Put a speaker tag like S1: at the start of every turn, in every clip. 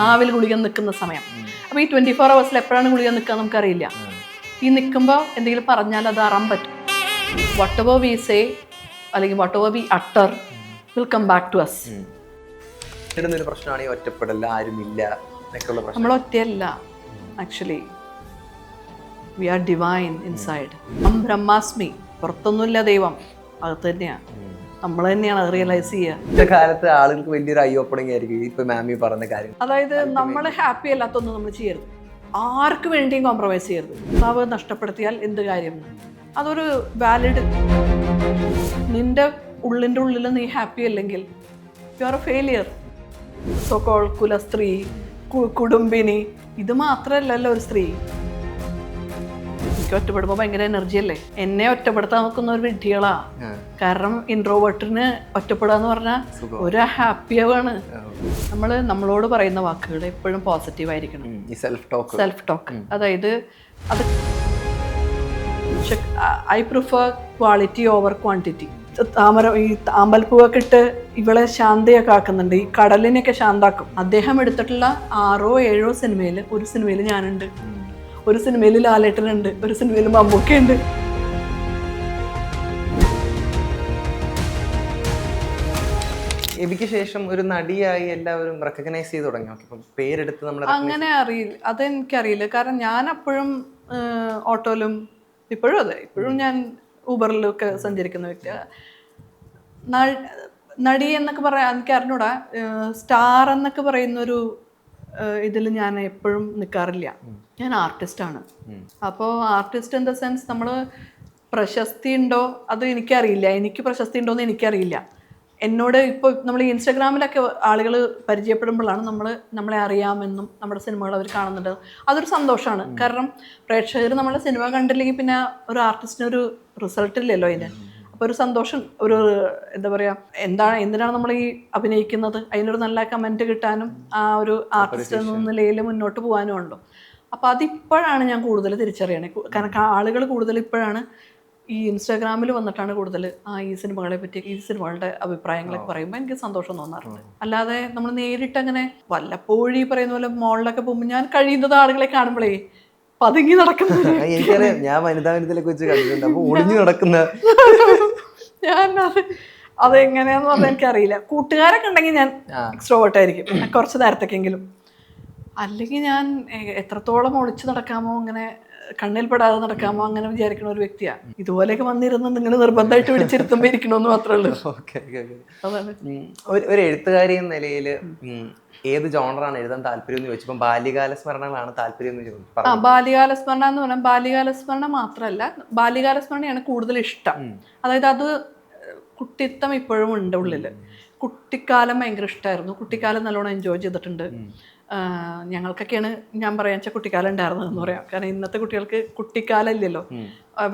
S1: നാവിൽ ഗുളിക നിൽക്കുന്ന സമയം. അപ്പോൾ ഈ ട്വന്റി ഫോർ അവേഴ്സിൽ എപ്പോഴാണ് ഗുളിക നിൽക്കുക നമുക്കറിയില്ല. ഈ നിൽക്കുമ്പോൾ എന്തെങ്കിലും പറഞ്ഞാൽ അത് അറാൻ പറ്റും. വട്ട് എവർ വി സേ അല്ലെങ്കിൽ whatever we utter will come back to us
S2: ഇടുന്നൊരു പ്രശ്നമാണ് ഈ ഒറ്റപ്പെടൽ ആരുമില്ല
S1: നമ്മൾ ഒറ്റയല്ല actually we are divine inside ബ്രഹ്മാസ്മി പുറത്തൊന്നുമില്ല ദൈവം. അത് തന്നെയാണ് നമ്മൾ തന്നെയാണ് അത് റിയലൈസ് ചെയ്യുക
S2: കാലത്ത് ആളുകൾക്ക് വലിയൊരു ഐ ഓപ്പണിംഗ് ആയിരിക്കും ഇപ്പൊ മാമി പറഞ്ഞ കാര്യം.
S1: അതായത് നമ്മൾ ഹാപ്പി അല്ലാത്തൊന്നും നമ്മൾ ചെയ്യരുത്. ആർക്ക് വേണ്ടിയും കോംപ്രമൈസ് ചെയ്യരുത്. ഭർത്താവ് നഷ്ടപ്പെടുത്തിയാൽ എന്ത് കാര്യം? അതൊരു വാലിഡ് നിന്റെ ഉള്ളിന്റെ ഉള്ളിൽ നീ ഹാപ്പി അല്ലെങ്കിൽ you are a failure call കുലസ്ത്രീ കുടുംബിനി ഇത് മാത്രമല്ലല്ലോ ഒരു സ്ത്രീ. എനിക്ക് ഒറ്റപ്പെടുമ്പോൾ ഭയങ്കര എനർജി അല്ലേ? എന്നെ ഒറ്റപ്പെടുത്താൻ നോക്കുന്ന ഒരു വിഡ്ഢികളാ കാരണം ഇൻട്രോവേർട്ടിന് ഒറ്റപ്പെടുക എന്ന് പറഞ്ഞാൽ ഒരു ഹാപ്പി ആവാണ് നമ്മൾ നമ്മളോട് പറയുന്ന വാക്കുകൾ എപ്പോഴും പോസിറ്റീവ് ആയിരിക്കണം.
S2: സെൽഫ് ടോക്ക്
S1: സെൽഫ് ടോക്ക് അതായത് അത് I prefer quality over quantity താമര ഈ താമ്പൽപ്പൂവൊക്കെ ഇട്ട് ഇവളെ ശാന്തയൊക്കെ ആക്കുന്നുണ്ട്. ഈ കടലിനെയൊക്കെ ശാന്താക്കും. അദ്ദേഹം എടുത്തിട്ടുള്ള ആറോ ഏഴോ സിനിമയിൽ ഒരു സിനിമയിൽ ഞാനുണ്ട്. ഒരു സിനിമയിൽ ലാലേട്ടനുണ്ട് ഒരു സിനിമയിൽ മമ്മൂക്കയുണ്ട്
S2: എബിക്ക് ശേഷം ഒരു നടിയായി എല്ലാവരും റെക്കഗ്നൈസ് ചെയ്ത് തുടങ്ങി. ഓക്കെ ഇപ്പം പേരെടുത്ത് നമ്മൾ
S1: അങ്ങനെ അറിയില്ല. അതെനിക്കറിയില്ല. കാരണം ഞാൻ അപ്പോഴും ഓട്ടോയിലും ഇപ്പോഴും അതെ ഇപ്പോഴും ഞാൻ ഊബറിലും ഒക്കെ സഞ്ചരിക്കുന്ന വ്യക്തിയാണ് നടി എന്നൊക്കെ പറയാൻ എനിക്ക് അറിഞ്ഞൂടാ സ്റ്റാർ എന്നൊക്കെ പറയുന്നൊരു ഇതിൽ ഞാൻ എപ്പോഴും നിൽക്കാറില്ല ഞാൻ ആർട്ടിസ്റ്റാണ്. അപ്പോൾ ആർട്ടിസ്റ്റ് ഇൻ ദ സെൻസ് നമ്മൾ പ്രശസ്തി ഉണ്ടോ അത് എനിക്കറിയില്ല. എനിക്ക് പ്രശസ്തി ഉണ്ടോ എന്ന് എനിക്കറിയില്ല. എന്നോട് ഇപ്പോൾ നമ്മൾ ഇൻസ്റ്റഗ്രാമിലൊക്കെ ആളുകൾ പരിചയപ്പെടുമ്പോഴാണ് നമ്മൾ നമ്മളെ അറിയാമെന്നും നമ്മുടെ സിനിമകൾ അവർ കാണുന്നുണ്ട്. അതൊരു സന്തോഷമാണ്. കാരണം പ്രേക്ഷകർ നമ്മളെ സിനിമ കണ്ടില്ലെങ്കിൽ പിന്നെ ഒരു ആർട്ടിസ്റ്റിന് ഒരു റിസൾട്ട് ഇല്ലല്ലോ അതിന്. അപ്പോൾ ഒരു സന്തോഷം ഒരു എന്താ പറയുക എന്താണ് എന്തിനാണ് നമ്മൾ ഈ അഭിനയിക്കുന്നത്? അതിനൊരു നല്ല കമന്റ് കിട്ടാനും ആ ഒരു ആർട്ടിസ്റ്റ് എന്ന നിലയിൽ മുന്നോട്ട് പോകാനും ഉണ്ടോ? അപ്പോൾ അതിപ്പോഴാണ് ഞാൻ കൂടുതൽ തിരിച്ചറിയണേ. കാരണം ആളുകൾ കൂടുതൽ ഇപ്പോഴാണ് ഈ ഇൻസ്റ്റാഗ്രാമിൽ വന്നിട്ടാണ് കൂടുതൽ ആ ഈ സിനിമകളെ പറ്റി ഈ സിനിമകളുടെ അഭിപ്രായങ്ങളൊക്കെ പറയുമ്പോൾ എനിക്ക് സന്തോഷം തോന്നാറുണ്ട്. അല്ലാതെ നമ്മൾ നേരിട്ട് അങ്ങനെ വല്ലപ്പോഴും ഈ പറയുന്ന പോലെ മോളിലൊക്കെ പോകുമ്പോൾ ഞാൻ കഴിയുന്നത് ആളുകളെ കാണുമ്പോഴേ പതുങ്ങി നടക്കുന്ന
S2: എനിക്കറിയാം. ഞാൻ വനിതാ വനിതയിലൊക്കെ വെച്ച് കണ്ടിട്ടുണ്ട് അപ്പൊ ഒളിഞ്ഞു നടക്കുന്ന
S1: ഞാൻ അത് അതെങ്ങനെയാന്ന് പറഞ്ഞാൽ എനിക്കറിയില്ല. കൂട്ടുകാരൊക്കെ ഉണ്ടെങ്കിൽ ഞാൻ എക്സ്ട്രോവേർട്ട് ആയിരിക്കും. കുറച്ച് നേരത്തേക്കെങ്കിലും. അല്ലെങ്കിൽ ഞാൻ എത്രത്തോളം ഒളിച്ചു നടക്കാമോ അങ്ങനെ കണ്ണിൽ പെടാതെ നടക്കാമോ അങ്ങനെ വിചാരിക്കുന്ന ഒരു വ്യക്തിയാണ് ഇതുപോലെയൊക്കെ വന്നിരുന്ന് നിങ്ങൾ നിർബന്ധമായിട്ട് വിളിച്ചിരുത്തുമ്പോൾ ഇരിക്കണമെന്ന് മാത്രമേ ഉള്ളൂ. അതാണ്.
S2: ഒരു എഴുത്തുകാരി എന്ന നിലയിൽ ഏത് ജോണറാണ് എഴുതാൻ താല്പര്യം എന്ന് ചോദിച്ചപ്പോൾ ബാല്യകാല സ്മരണകളാണ് താല്പര്യം എന്ന് ചോദിച്ചു
S1: ആ ബാല്യകാല സ്മരണ എന്ന് പറഞ്ഞാൽ ബാല്യകാല സ്മരണ മാത്രമല്ല ബാല്യകാല സ്മരണയാണ് കൂടുതൽ ഇഷ്ടം. അതായത് അത് കുട്ടിത്തം ഇപ്പോഴും ഉണ്ട് ഉള്ളിൽ കുട്ടിക്കാലം ഭയങ്കര ഇഷ്ടമായിരുന്നു കുട്ടിക്കാലം നല്ലോണം എൻജോയ് ചെയ്തിട്ടുണ്ട്. ഞങ്ങൾക്കൊക്കെയാണ് ഞാൻ പറയാൻ വെച്ചാൽ കുട്ടിക്കാലം ഉണ്ടായിരുന്നത് എന്ന് പറയാം. കാരണം ഇന്നത്തെ കുട്ടികൾക്ക് കുട്ടിക്കാലമില്ലല്ലോ.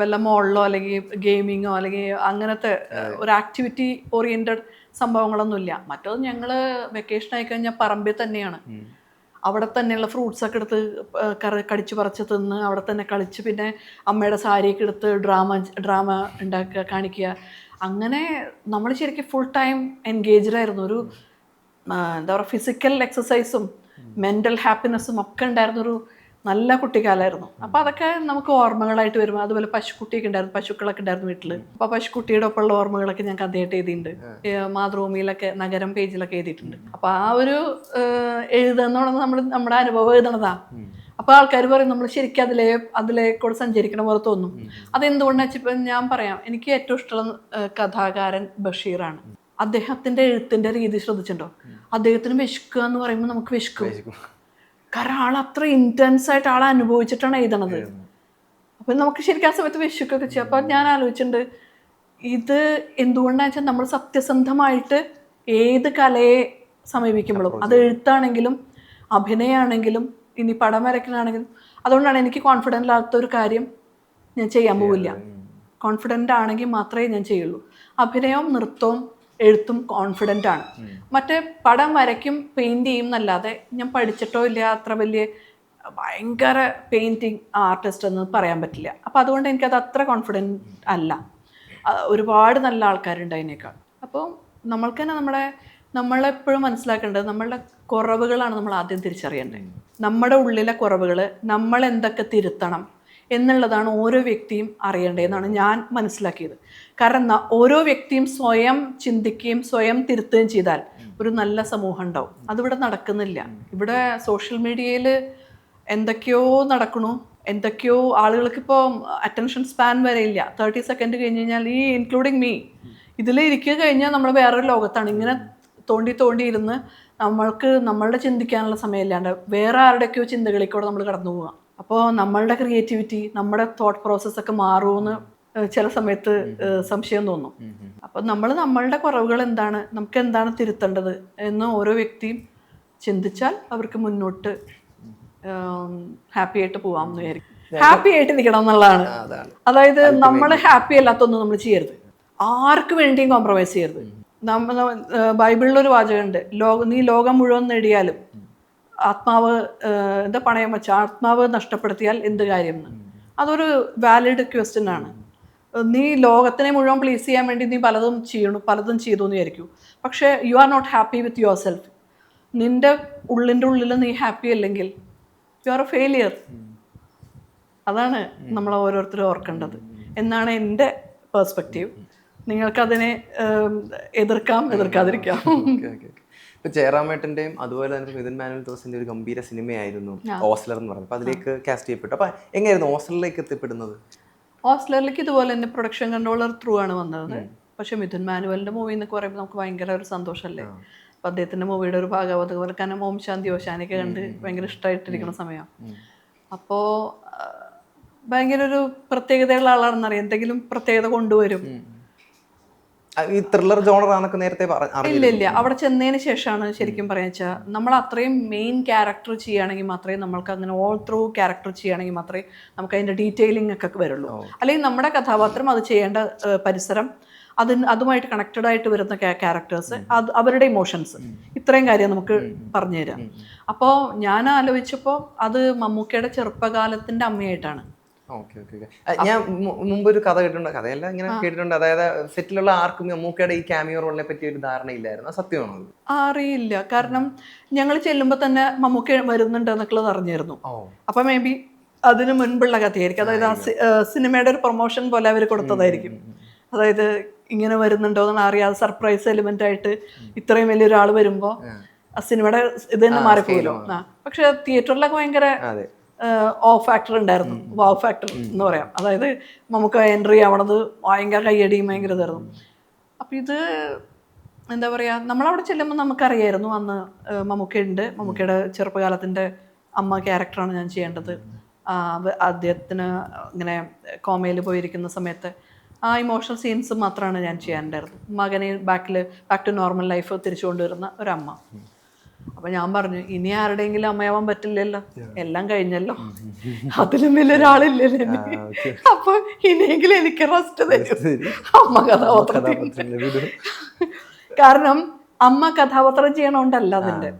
S1: വല്ല മോളിലോ അല്ലെങ്കിൽ ഗെയിമിങ്ങോ അല്ലെങ്കിൽ അങ്ങനത്തെ ഒരു ആക്ടിവിറ്റി ഓറിയന്റഡ് സംഭവങ്ങളൊന്നുമില്ല മറ്റത് ഞങ്ങൾ വെക്കേഷൻ ആയി കഴിഞ്ഞാൽ പറമ്പിൽ തന്നെയാണ്. അവിടെ തന്നെയുള്ള ഫ്രൂട്ട്സ് ഒക്കെ എടുത്ത് കടിച്ചു പറിച്ച് തിന്ന് അവിടെ തന്നെ കളിച്ച് പിന്നെ അമ്മയുടെ സാരിയൊക്കെ എടുത്ത് ഡ്രാമ ഡ്രാമ ഉണ്ടാക്കുക കാണിക്കുക. അങ്ങനെ നമ്മൾ ശരിക്കും ഫുൾ ടൈം എൻഗേജ്ഡ് ആയിരുന്നു. ഒരു എന്താ പറയുക ഫിസിക്കൽ എക്സസൈസും മെന്റൽ ഹാപ്പിനെസ്സും ഒക്കെ ഉണ്ടായിരുന്നൊരു നല്ല കുട്ടിക്കാലമായിരുന്നു. അപ്പോൾ അതൊക്കെ നമുക്ക് ഓർമ്മകളായിട്ട് വരും അതുപോലെ പശുക്കുട്ടിയൊക്കെ ഉണ്ടായിരുന്നു പശുക്കളൊക്കെ ഉണ്ടായിരുന്നു വീട്ടിൽ അപ്പോൾ പശുക്കുട്ടിയുടെ ഒപ്പമുള്ള ഓർമ്മകളൊക്കെ ഞാൻ കഥയായിട്ട് എഴുതിയിട്ടുണ്ട്. മാതൃഭൂമിയിലൊക്കെ നഗരം പേജിലൊക്കെ എഴുതിയിട്ടുണ്ട്. അപ്പോൾ ആ ഒരു എഴുതുന്നതാണ് നമ്മൾ നമ്മുടെ അനുഭവം എഴുതണതാ. അപ്പോൾ ആൾക്കാർ പറയും നമ്മൾ ശരിക്കും അതിലെ അതിലേക്കൂടെ കൂടെ സഞ്ചരിക്കണ പോലെ തോന്നും. അതെന്തുകൊണ്ടാണെന്ന് വെച്ചിപ്പോൾ ഞാൻ പറയാം എനിക്ക് ഏറ്റവും ഇഷ്ടമുള്ള കഥാകാരൻ ബഷീറാണ്. അദ്ദേഹത്തിന്റെ എഴുത്തിന്റെ രീതി ശ്രദ്ധിച്ചിട്ടുണ്ടോ? അദ്ദേഹത്തിന് വിശക്കുക എന്ന് പറയുമ്പോൾ നമുക്ക് വിശക്കും. കാരണം ആൾ അത്ര ഇന്റൻസ് ആയിട്ട് ആളെ അനുഭവിച്ചിട്ടാണ് എഴുതണത്. അപ്പം നമുക്ക് ശരിക്കും ആ സമയത്ത് വിശക്കൊക്കെ ചെയ്യും. അപ്പം ഞാൻ ആലോചിച്ചിട്ടുണ്ട് ഇത് എന്തുകൊണ്ടാണെന്ന് വെച്ചാൽ നമ്മൾ സത്യസന്ധമായിട്ട് ഏത് കലയെ സമീപിക്കുമ്പോഴും അത് എഴുത്താണെങ്കിലും അഭിനയമാണെങ്കിലും ഇനി പടം വരയ്ക്കലാണെങ്കിലും അതുകൊണ്ടാണ് എനിക്ക് കോൺഫിഡന്റ് ഇല്ലാത്ത ഒരു കാര്യം ഞാൻ ചെയ്യാൻ പോവില്ല. കോൺഫിഡന്റ് ആണെങ്കിൽ മാത്രമേ ഞാൻ ചെയ്യുള്ളൂ. അഭിനയവും നൃത്തവും എഴുത്തും കോൺഫിഡന്റ് ആണ്. മറ്റേ പടം വരയ്ക്കും പെയിന്റ് ചെയ്യും എന്നല്ലാതെ ഞാൻ പഠിച്ചിട്ടോ ഇല്ല അത്ര വലിയ ഭയങ്കര പെയിന്റിങ് ആർട്ടിസ്റ്റ് എന്ന് പറയാൻ പറ്റില്ല. അപ്പോൾ അതുകൊണ്ട് എനിക്കത് അത്ര കോൺഫിഡന്റ് അല്ല. ഒരുപാട് നല്ല ആൾക്കാരുണ്ട് അതിനേക്കാൾ. അപ്പോൾ നമ്മൾക്ക് തന്നെ നമ്മുടെ നമ്മളെപ്പോഴും മനസ്സിലാക്കേണ്ടത് നമ്മളുടെ കുറവുകളാണ് നമ്മൾ ആദ്യം തിരിച്ചറിയേണ്ടത്. നമ്മുടെ ഉള്ളിലെ കുറവുകൾ നമ്മൾ എന്തൊക്കെ തിരുത്തണം എന്നുള്ളതാണ് ഓരോ വ്യക്തിയും അറിയേണ്ടതെന്നാണ് ഞാൻ മനസ്സിലാക്കിയത്. കാരണം ഓരോ വ്യക്തിയും സ്വയം ചിന്തിക്കുകയും സ്വയം തിരുത്തുകയും ചെയ്താൽ ഒരു നല്ല സമൂഹം ഉണ്ടാവും. അതിവിടെ നടക്കുന്നില്ല. ഇവിടെ സോഷ്യൽ മീഡിയയിൽ എന്തൊക്കെയോ നടക്കണു. എന്തൊക്കെയോ ആളുകൾക്ക് ഇപ്പോൾ അറ്റൻഷൻ സ്പാൻ വരെ ഇല്ല. തേർട്ടി സെക്കൻഡ് കഴിഞ്ഞ് കഴിഞ്ഞാൽ ഈ ഇൻക്ലൂഡിങ് മീ ഇതിൽ ഇരിക്കുക കഴിഞ്ഞാൽ നമ്മൾ വേറൊരു ലോകത്താണ്. ഇങ്ങനെ തോണ്ടി തോണ്ടി ഇരുന്ന് നമ്മൾക്ക് നമ്മളുടെ ചിന്തിക്കാനുള്ള സമയമില്ലാണ്ട് വേറെ ആരുടെയൊക്കെയോ ചിന്തകളിൽ കൂടെ നമ്മൾ കടന്നു പോകാം അപ്പോൾ നമ്മളുടെ ക്രിയേറ്റിവിറ്റി നമ്മുടെ തോട്ട് പ്രോസസ്സൊക്കെ മാറുമെന്ന് ചില സമയത്ത് സംശയം തോന്നും. അപ്പോൾ നമ്മൾ നമ്മളുടെ കുറവുകൾ എന്താണ്? നമുക്ക് എന്താണ് തിരുത്തേണ്ടത് എന്ന് ഓരോ വ്യക്തിയും ചിന്തിച്ചാൽ അവർക്ക് മുന്നോട്ട് ഹാപ്പി ആയിട്ട് പോവാമെന്ന് വിചാരിക്കും. ഹാപ്പി ആയിട്ട് നിൽക്കണം എന്നുള്ളതാണ്. അതായത് നമ്മൾ ഹാപ്പി അല്ലാത്തൊന്നും നമ്മൾ ചെയ്യരുത്. ആർക്ക് വേണ്ടിയും കോംപ്രമൈസ് ചെയ്യരുത്. ബൈബിളിലൊരു വാചകമുണ്ട്. ലോക നീ ലോകം മുഴുവൻ നേടിയാലും ആത്മാവ് എന്താ പണയം വെച്ച ആത്മാവ് നഷ്ടപ്പെടുത്തിയാൽ എന്ത് കാര്യം എന്ന്. അതൊരു വാലിഡ് ക്വസ്റ്റ്യൻ ആണ്. നീ ലോകത്തിനെ മുഴുവൻ പ്ലീസ് ചെയ്യാൻ വേണ്ടി നീ പലതും ചെയ്യണു പലതും ചെയ്തു എന്ന് വിചാരിക്കും. പക്ഷേ you are not happy with yourself നിന്റെ ഉള്ളിന്റെ ഉള്ളിൽ നീ ഹാപ്പി അല്ലെങ്കിൽ യു ആർ എ ഫെയിലിയർ അതാണ് നമ്മൾ ഓരോരുത്തരും ഓർക്കേണ്ടത്. എന്നാണ് എന്റെ പേഴ്സ്പെക്റ്റീവ് നിങ്ങൾക്കതിനെ എതിർക്കാം എതിർക്കാതിരിക്കാം.
S2: ഇപ്പൊ ജയറാമേട്ടന്റെയും അതുപോലെ തന്നെ മിഥുൻ മാനുവൽ തോസിന്റെ ഒരു ഗംഭീര സിനിമയായിരുന്നു ഓസ്ലർ എന്ന് പറഞ്ഞു അപ്പൊ അതിലേക്ക് കാസ്റ്റ് ചെയ്യപ്പെട്ടു. അപ്പൊ എങ്ങനെയായിരുന്നു ഓസ്ലറിലേക്ക് എത്തിപ്പെടുന്നത്?
S1: ഹോസ്റ്റലറിലേക്ക് ഇതുപോലെ തന്നെ പ്രൊഡക്ഷൻ കൺട്രോളർ ത്രൂ ആണ് വന്നത്. പക്ഷെ മിഥുൻ മാനുവലിന്റെ മൂവി എന്നൊക്കെ പറയുമ്പോൾ നമുക്ക് ഭയങ്കര ഒരു സന്തോഷമല്ലേ അപ്പൊ അദ്ദേഹത്തിന്റെ മൂവിയുടെ ഒരു ഭാഗം അതുപോലെ കാരണം ഓം ശാന്തി ഓശാനൊക്കെ കണ്ട് ഭയങ്കര ഇഷ്ടമായിട്ടിരിക്കുന്ന സമയം. അപ്പോ ഭയങ്കര ഒരു പ്രത്യേകതയുള്ള ആളാണെന്നറിയാം. എന്തെങ്കിലും പ്രത്യേകത കൊണ്ടുവരും.
S2: ഈ ത്രില്ലർ ജോണർ ആണെന്നൊക്കെ നേരത്തെ
S1: ഇല്ല ഇല്ല. അവിടെ ചെന്നതിന് ശേഷമാണ് ശരിക്കും പറയാ വെച്ചാൽ നമ്മൾ അത്രയും മെയിൻ ക്യാരക്ടർ ചെയ്യുകയാണെങ്കിൽ മാത്രമേ നമ്മൾക്ക് അങ്ങനെ ഓൾ ത്രൂ ക്യാരക്ടർ ചെയ്യുകയാണെങ്കിൽ മാത്രമേ നമുക്ക് അതിന്റെ ഡീറ്റെയിലിംഗ് ഒക്കെ വരുള്ളൂ. അല്ലെങ്കിൽ നമ്മുടെ കഥാപാത്രം അത് ചെയ്യേണ്ട പരിസരം അതിന് അതുമായിട്ട് കണക്റ്റഡ് ആയിട്ട് വരുന്ന ക്യാരക്ടേഴ്സ് അത് അവരുടെ ഇമോഷൻസ് ഇത്രയും കാര്യം നമുക്ക് പറഞ്ഞു തരാം അപ്പോൾ ഞാൻ ആലോചിച്ചപ്പോൾ അത് മമ്മൂക്കയുടെ ചെറുപ്പകാലത്തിന്റെ അമ്മയായിട്ടാണ്.
S2: Okay okay okay. ഞാൻ മുമ്പ് ഒരു കഥ കേട്ടിട്ടുണ്ട്. കഥയല്ല ഇങ്ങനെ കേട്ടിട്ടുണ്ട്. അതായത് സെറ്റിലുള്ള ആർക്കും അമ്മൂക്കയുടെ ഈ ക്യാമിയോ റോളിനെ പറ്റി ഒരു ധാരണയില്ലായിരുന്നു അത് സത്യമാണോ?
S1: അറിയില്ല. കാരണം ഞങ്ങൾ ചെല്ലുമ്പോൾ തന്നെ മമ്മൂക്ക വരുന്നുണ്ട് എന്നൊക്കെയുള്ളത് അറിഞ്ഞിരുന്നു അപ്പൊ മേ ബി അതിന് മുൻപുള്ള കഥയായിരിക്കും. അതായത് ആ സിനിമയുടെ ഒരു പ്രൊമോഷൻ പോലെ അവർ കൊടുത്തതായിരിക്കും. അതായത് ഇങ്ങനെ വരുന്നുണ്ടോ എന്ന് അറിയാതെ സർപ്രൈസ് എലിമെന്റ് ആയിട്ട് ഇത്രയും വലിയൊരാൾ വരുമ്പോ ആ. സിനിമയുടെ ഇത് തന്നെ മാറിപ്പോയല്ലോ. പക്ഷെ തിയേറ്ററിലൊക്കെ ഭയങ്കര
S2: അതെ
S1: ഓ ഫാക്ടർ ഉണ്ടായിരുന്നു. വാവ് ഫാക്ടർ എന്ന് പറയാം. അതായത് നമുക്ക് എൻട്രി ആവണത് ഭയങ്കര കയ്യടിയും ഭയങ്കര ഇതായിരുന്നു. അപ്പം ഇത് എന്താ പറയുക നമ്മളവിടെ ചെല്ലുമ്പോൾ നമുക്കറിയായിരുന്നു അന്ന് മമ്മൂക്കയുണ്ട്. മമ്മൂക്കയുടെ ചെറുപ്പകാലത്തിന്റെ അമ്മ ക്യാരക്ടറാണ് ഞാൻ ചെയ്യേണ്ടത്. അദ്ദേഹത്തിന് ഇങ്ങനെ കോമയിൽ പോയിരിക്കുന്ന സമയത്ത് ആ ഇമോഷണൽ സീൻസ് മാത്രമാണ് ഞാൻ ചെയ്യാനുണ്ടായിരുന്നത്. മകനെ ബാക്കിൽ ബാക്ക് ടു നോർമൽ ലൈഫ് തിരിച്ചു കൊണ്ടുവരുന്ന ഒരമ്മ. അപ്പൊ ഞാൻ പറഞ്ഞു ഇനി ആരുടെയെങ്കിലും അമ്മയാവാൻ പറ്റില്ലല്ലോ. എല്ലാം കഴിഞ്ഞല്ലോ. അതിലും വലിയൊരാളില്ലല്ലോ എനിക്ക്. അപ്പൊ ഇനിയെങ്കിലും എനിക്ക് റെസ്റ്റ് തരും. അമ്മ കഥാപാത്രത്തിൽ. കാരണം അമ്മ കഥാപാത്രം ചെയ്യണോണ്ടല്ല അതിന്റെ.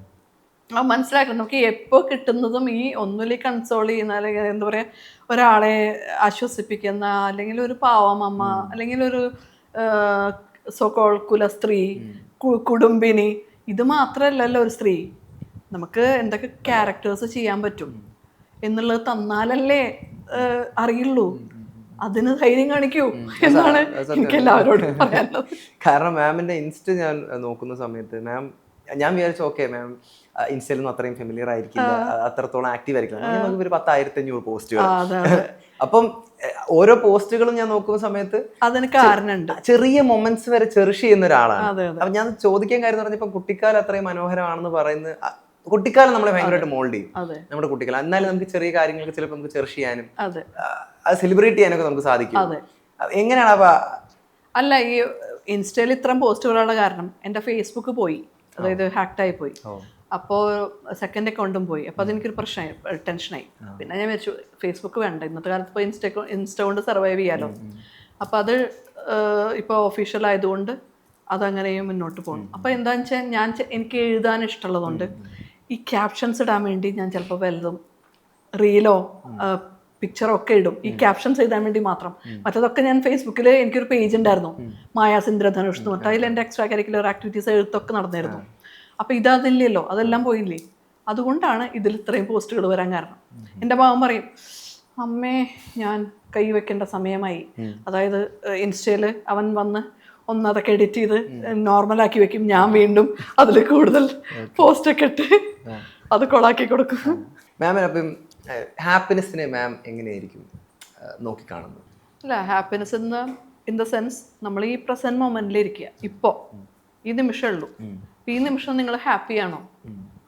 S1: ആ മനസ്സിലാക്കണം നമുക്ക് എപ്പോൾ കിട്ടുന്നതും ഈ ഒന്നുമില്ല കൺസോൾ ചെയ്യുന്ന അല്ലെങ്കിൽ എന്താ പറയാ ഒരാളെ ആശ്വസിപ്പിക്കുന്ന അല്ലെങ്കിൽ ഒരു പാവം അമ്മ അല്ലെങ്കിൽ ഒരു സോക്കോൾ കുല സ്ത്രീ കുടുംബിനി ഇത് മാത്രമല്ലല്ലോ ഒരു സ്ത്രീ. നമുക്ക് എന്തൊക്കെ ക്യാരക്ടേഴ്സ് ചെയ്യാൻ പറ്റും എന്നുള്ളത് തന്നാലല്ലേ അറിയുള്ളൂ. അതിന് ധൈര്യം കാണിക്കൂ എന്നാണ് എനിക്ക് എല്ലാവരോടും പറയാനുള്ളത്.
S2: കാരണം മാമിന്റെ ഇൻസ്റ്റ ഞാൻ നോക്കുന്ന സമയത്ത് മാം ഞാൻ വിചാരിച്ചു ഓക്കെ മാം ഇൻസ്റ്റയിലൊന്നും അത്രയും ഫെമിലിയർ ആയിരിക്കില്ല. അത്രത്തോളം ആക്റ്റീവ് ആയിരിക്കില്ല. നമുക്ക് ഒരു പത്തായിരത്തി അഞ്ഞൂറ് പോസ്റ്റുകൾ അപ്പം ഓരോ പോസ്റ്റുകളും ഞാൻ നോക്കുന്ന സമയത്ത്
S1: അതിന് കാരണമുണ്ട്
S2: ചെറിയ മൊമെന്റ്സ് വരെ ചെറിഷ് ചെയ്യുന്ന ഒരാളാണ്. അപ്പൊ ഞാൻ ചോദിക്കാൻ കാര്യം പറഞ്ഞപ്പോ കുട്ടിക്കാലം അത്രയും മനോഹരമാണെന്ന് പറയുന്ന കുട്ടിക്കാലം നമ്മളെ ഭയങ്കരമായിട്ട് മോൾഡ് ചെയ്യും. നമ്മുടെ കുട്ടിക്കാലം. എന്നാലും നമുക്ക് ചെറിയ കാര്യങ്ങൾക്ക് ചിലപ്പോൾ നമുക്ക് ചെറിഷ് ചെയ്യാനും
S1: അതെ.
S2: സെലിബ്രേറ്റ് ചെയ്യാനൊക്കെ നമുക്ക് സാധിക്കും. എങ്ങനെയാണ് അപ്പൊ
S1: അല്ല ഈ ഇൻസ്റ്റയിൽ ഇത്രയും പോസ്റ്റുകളുള്ള കാരണം. എന്റെ ഫേസ്ബുക്ക് പോയി. അതായത് ഹാക്ടായി പോയി. അപ്പോൾ സെക്കൻഡ് അക്കൗണ്ടും പോയി. അപ്പോൾ അതെനിക്കൊരു പ്രശ്നമായി ടെൻഷനായി പിന്നെ ഞാൻ വിചാരിച്ചു ഫേസ്ബുക്ക് വേണ്ട. ഇന്നത്തെ കാലത്ത് ഇപ്പോൾ ഇൻസ്റ്റ ഇൻസ്റ്റ കൊണ്ട് സർവൈവ് ചെയ്യാലോ. അപ്പോൾ അത് ഇപ്പോൾ ഒഫീഷ്യൽ ആയതുകൊണ്ട് അതങ്ങനെയും മുന്നോട്ട് പോകും അപ്പോൾ എന്താണെന്ന് വെച്ചാൽ ഞാൻ എനിക്ക് എഴുതാൻ ഇഷ്ടമുള്ളതുകൊണ്ട് ഈ ക്യാപ്ഷൻസ് ഇടാൻ വേണ്ടി ഞാൻ ചിലപ്പോൾ വലുതും റീലോ പിക്ചറോ ഒക്കെ ഇടും. ഈ ക്യാപ്ഷൻസ് എഴുതാൻ വേണ്ടി മാത്രം. മറ്റതൊക്കെ ഞാൻ ഫേസ്ബുക്കിൽ എനിക്കൊരു പേജ് ഉണ്ടായിരുന്നു. മായാസ് ഇന്ദ്രധനുഷ് എന്ന് പറഞ്ഞിട്ട്. അതിൽ എന്റെ എക്സ്ട്രാ കരിക്കുലർ ആക്ടിവിറ്റീസ് എഴുത്തൊക്കെ നടന്നിരുന്നു. അപ്പോൾ ഇതതില്ലല്ലോ അതെല്ലാം പോയില്ലേ? അതുകൊണ്ടാണ് ഇതിൽ ഇത്രയും പോസ്റ്റുകൾ വരാൻ കാരണം. എന്റെ ഭാവം പറയും അമ്മേ ഞാൻ കൈ വെക്കേണ്ട സമയമായി. അതായത് ഇൻസ്റ്റയിൽ അവൻ വന്ന് ഒന്ന് അതൊക്കെ എഡിറ്റ് ചെയ്ത് നോർമലാക്കി വെക്കും. ഞാൻ വീണ്ടും അതിൽ കൂടുതൽ പോസ്റ്റൊക്കെ ഇട്ട് അത് കൊളാക്കി കൊടുക്കും.
S2: മാമിന് അപ്പം ഹാപ്പിനെസ്സിനെ മാം എങ്ങനെയായിരിക്കും നോക്കിക്കാണുന്നത്?
S1: അല്ല ഹാപ്പിനെസ് ഇൻ ദ സെൻസ് നമ്മൾ ഈ പ്രസന്റ് മൊമെന്റിലിരിക്കുക ഇപ്പോൾ ഈ നിമിഷമേ ഉള്ളൂ. ഈ നിമിഷം നിങ്ങൾ ഹാപ്പിയാണോ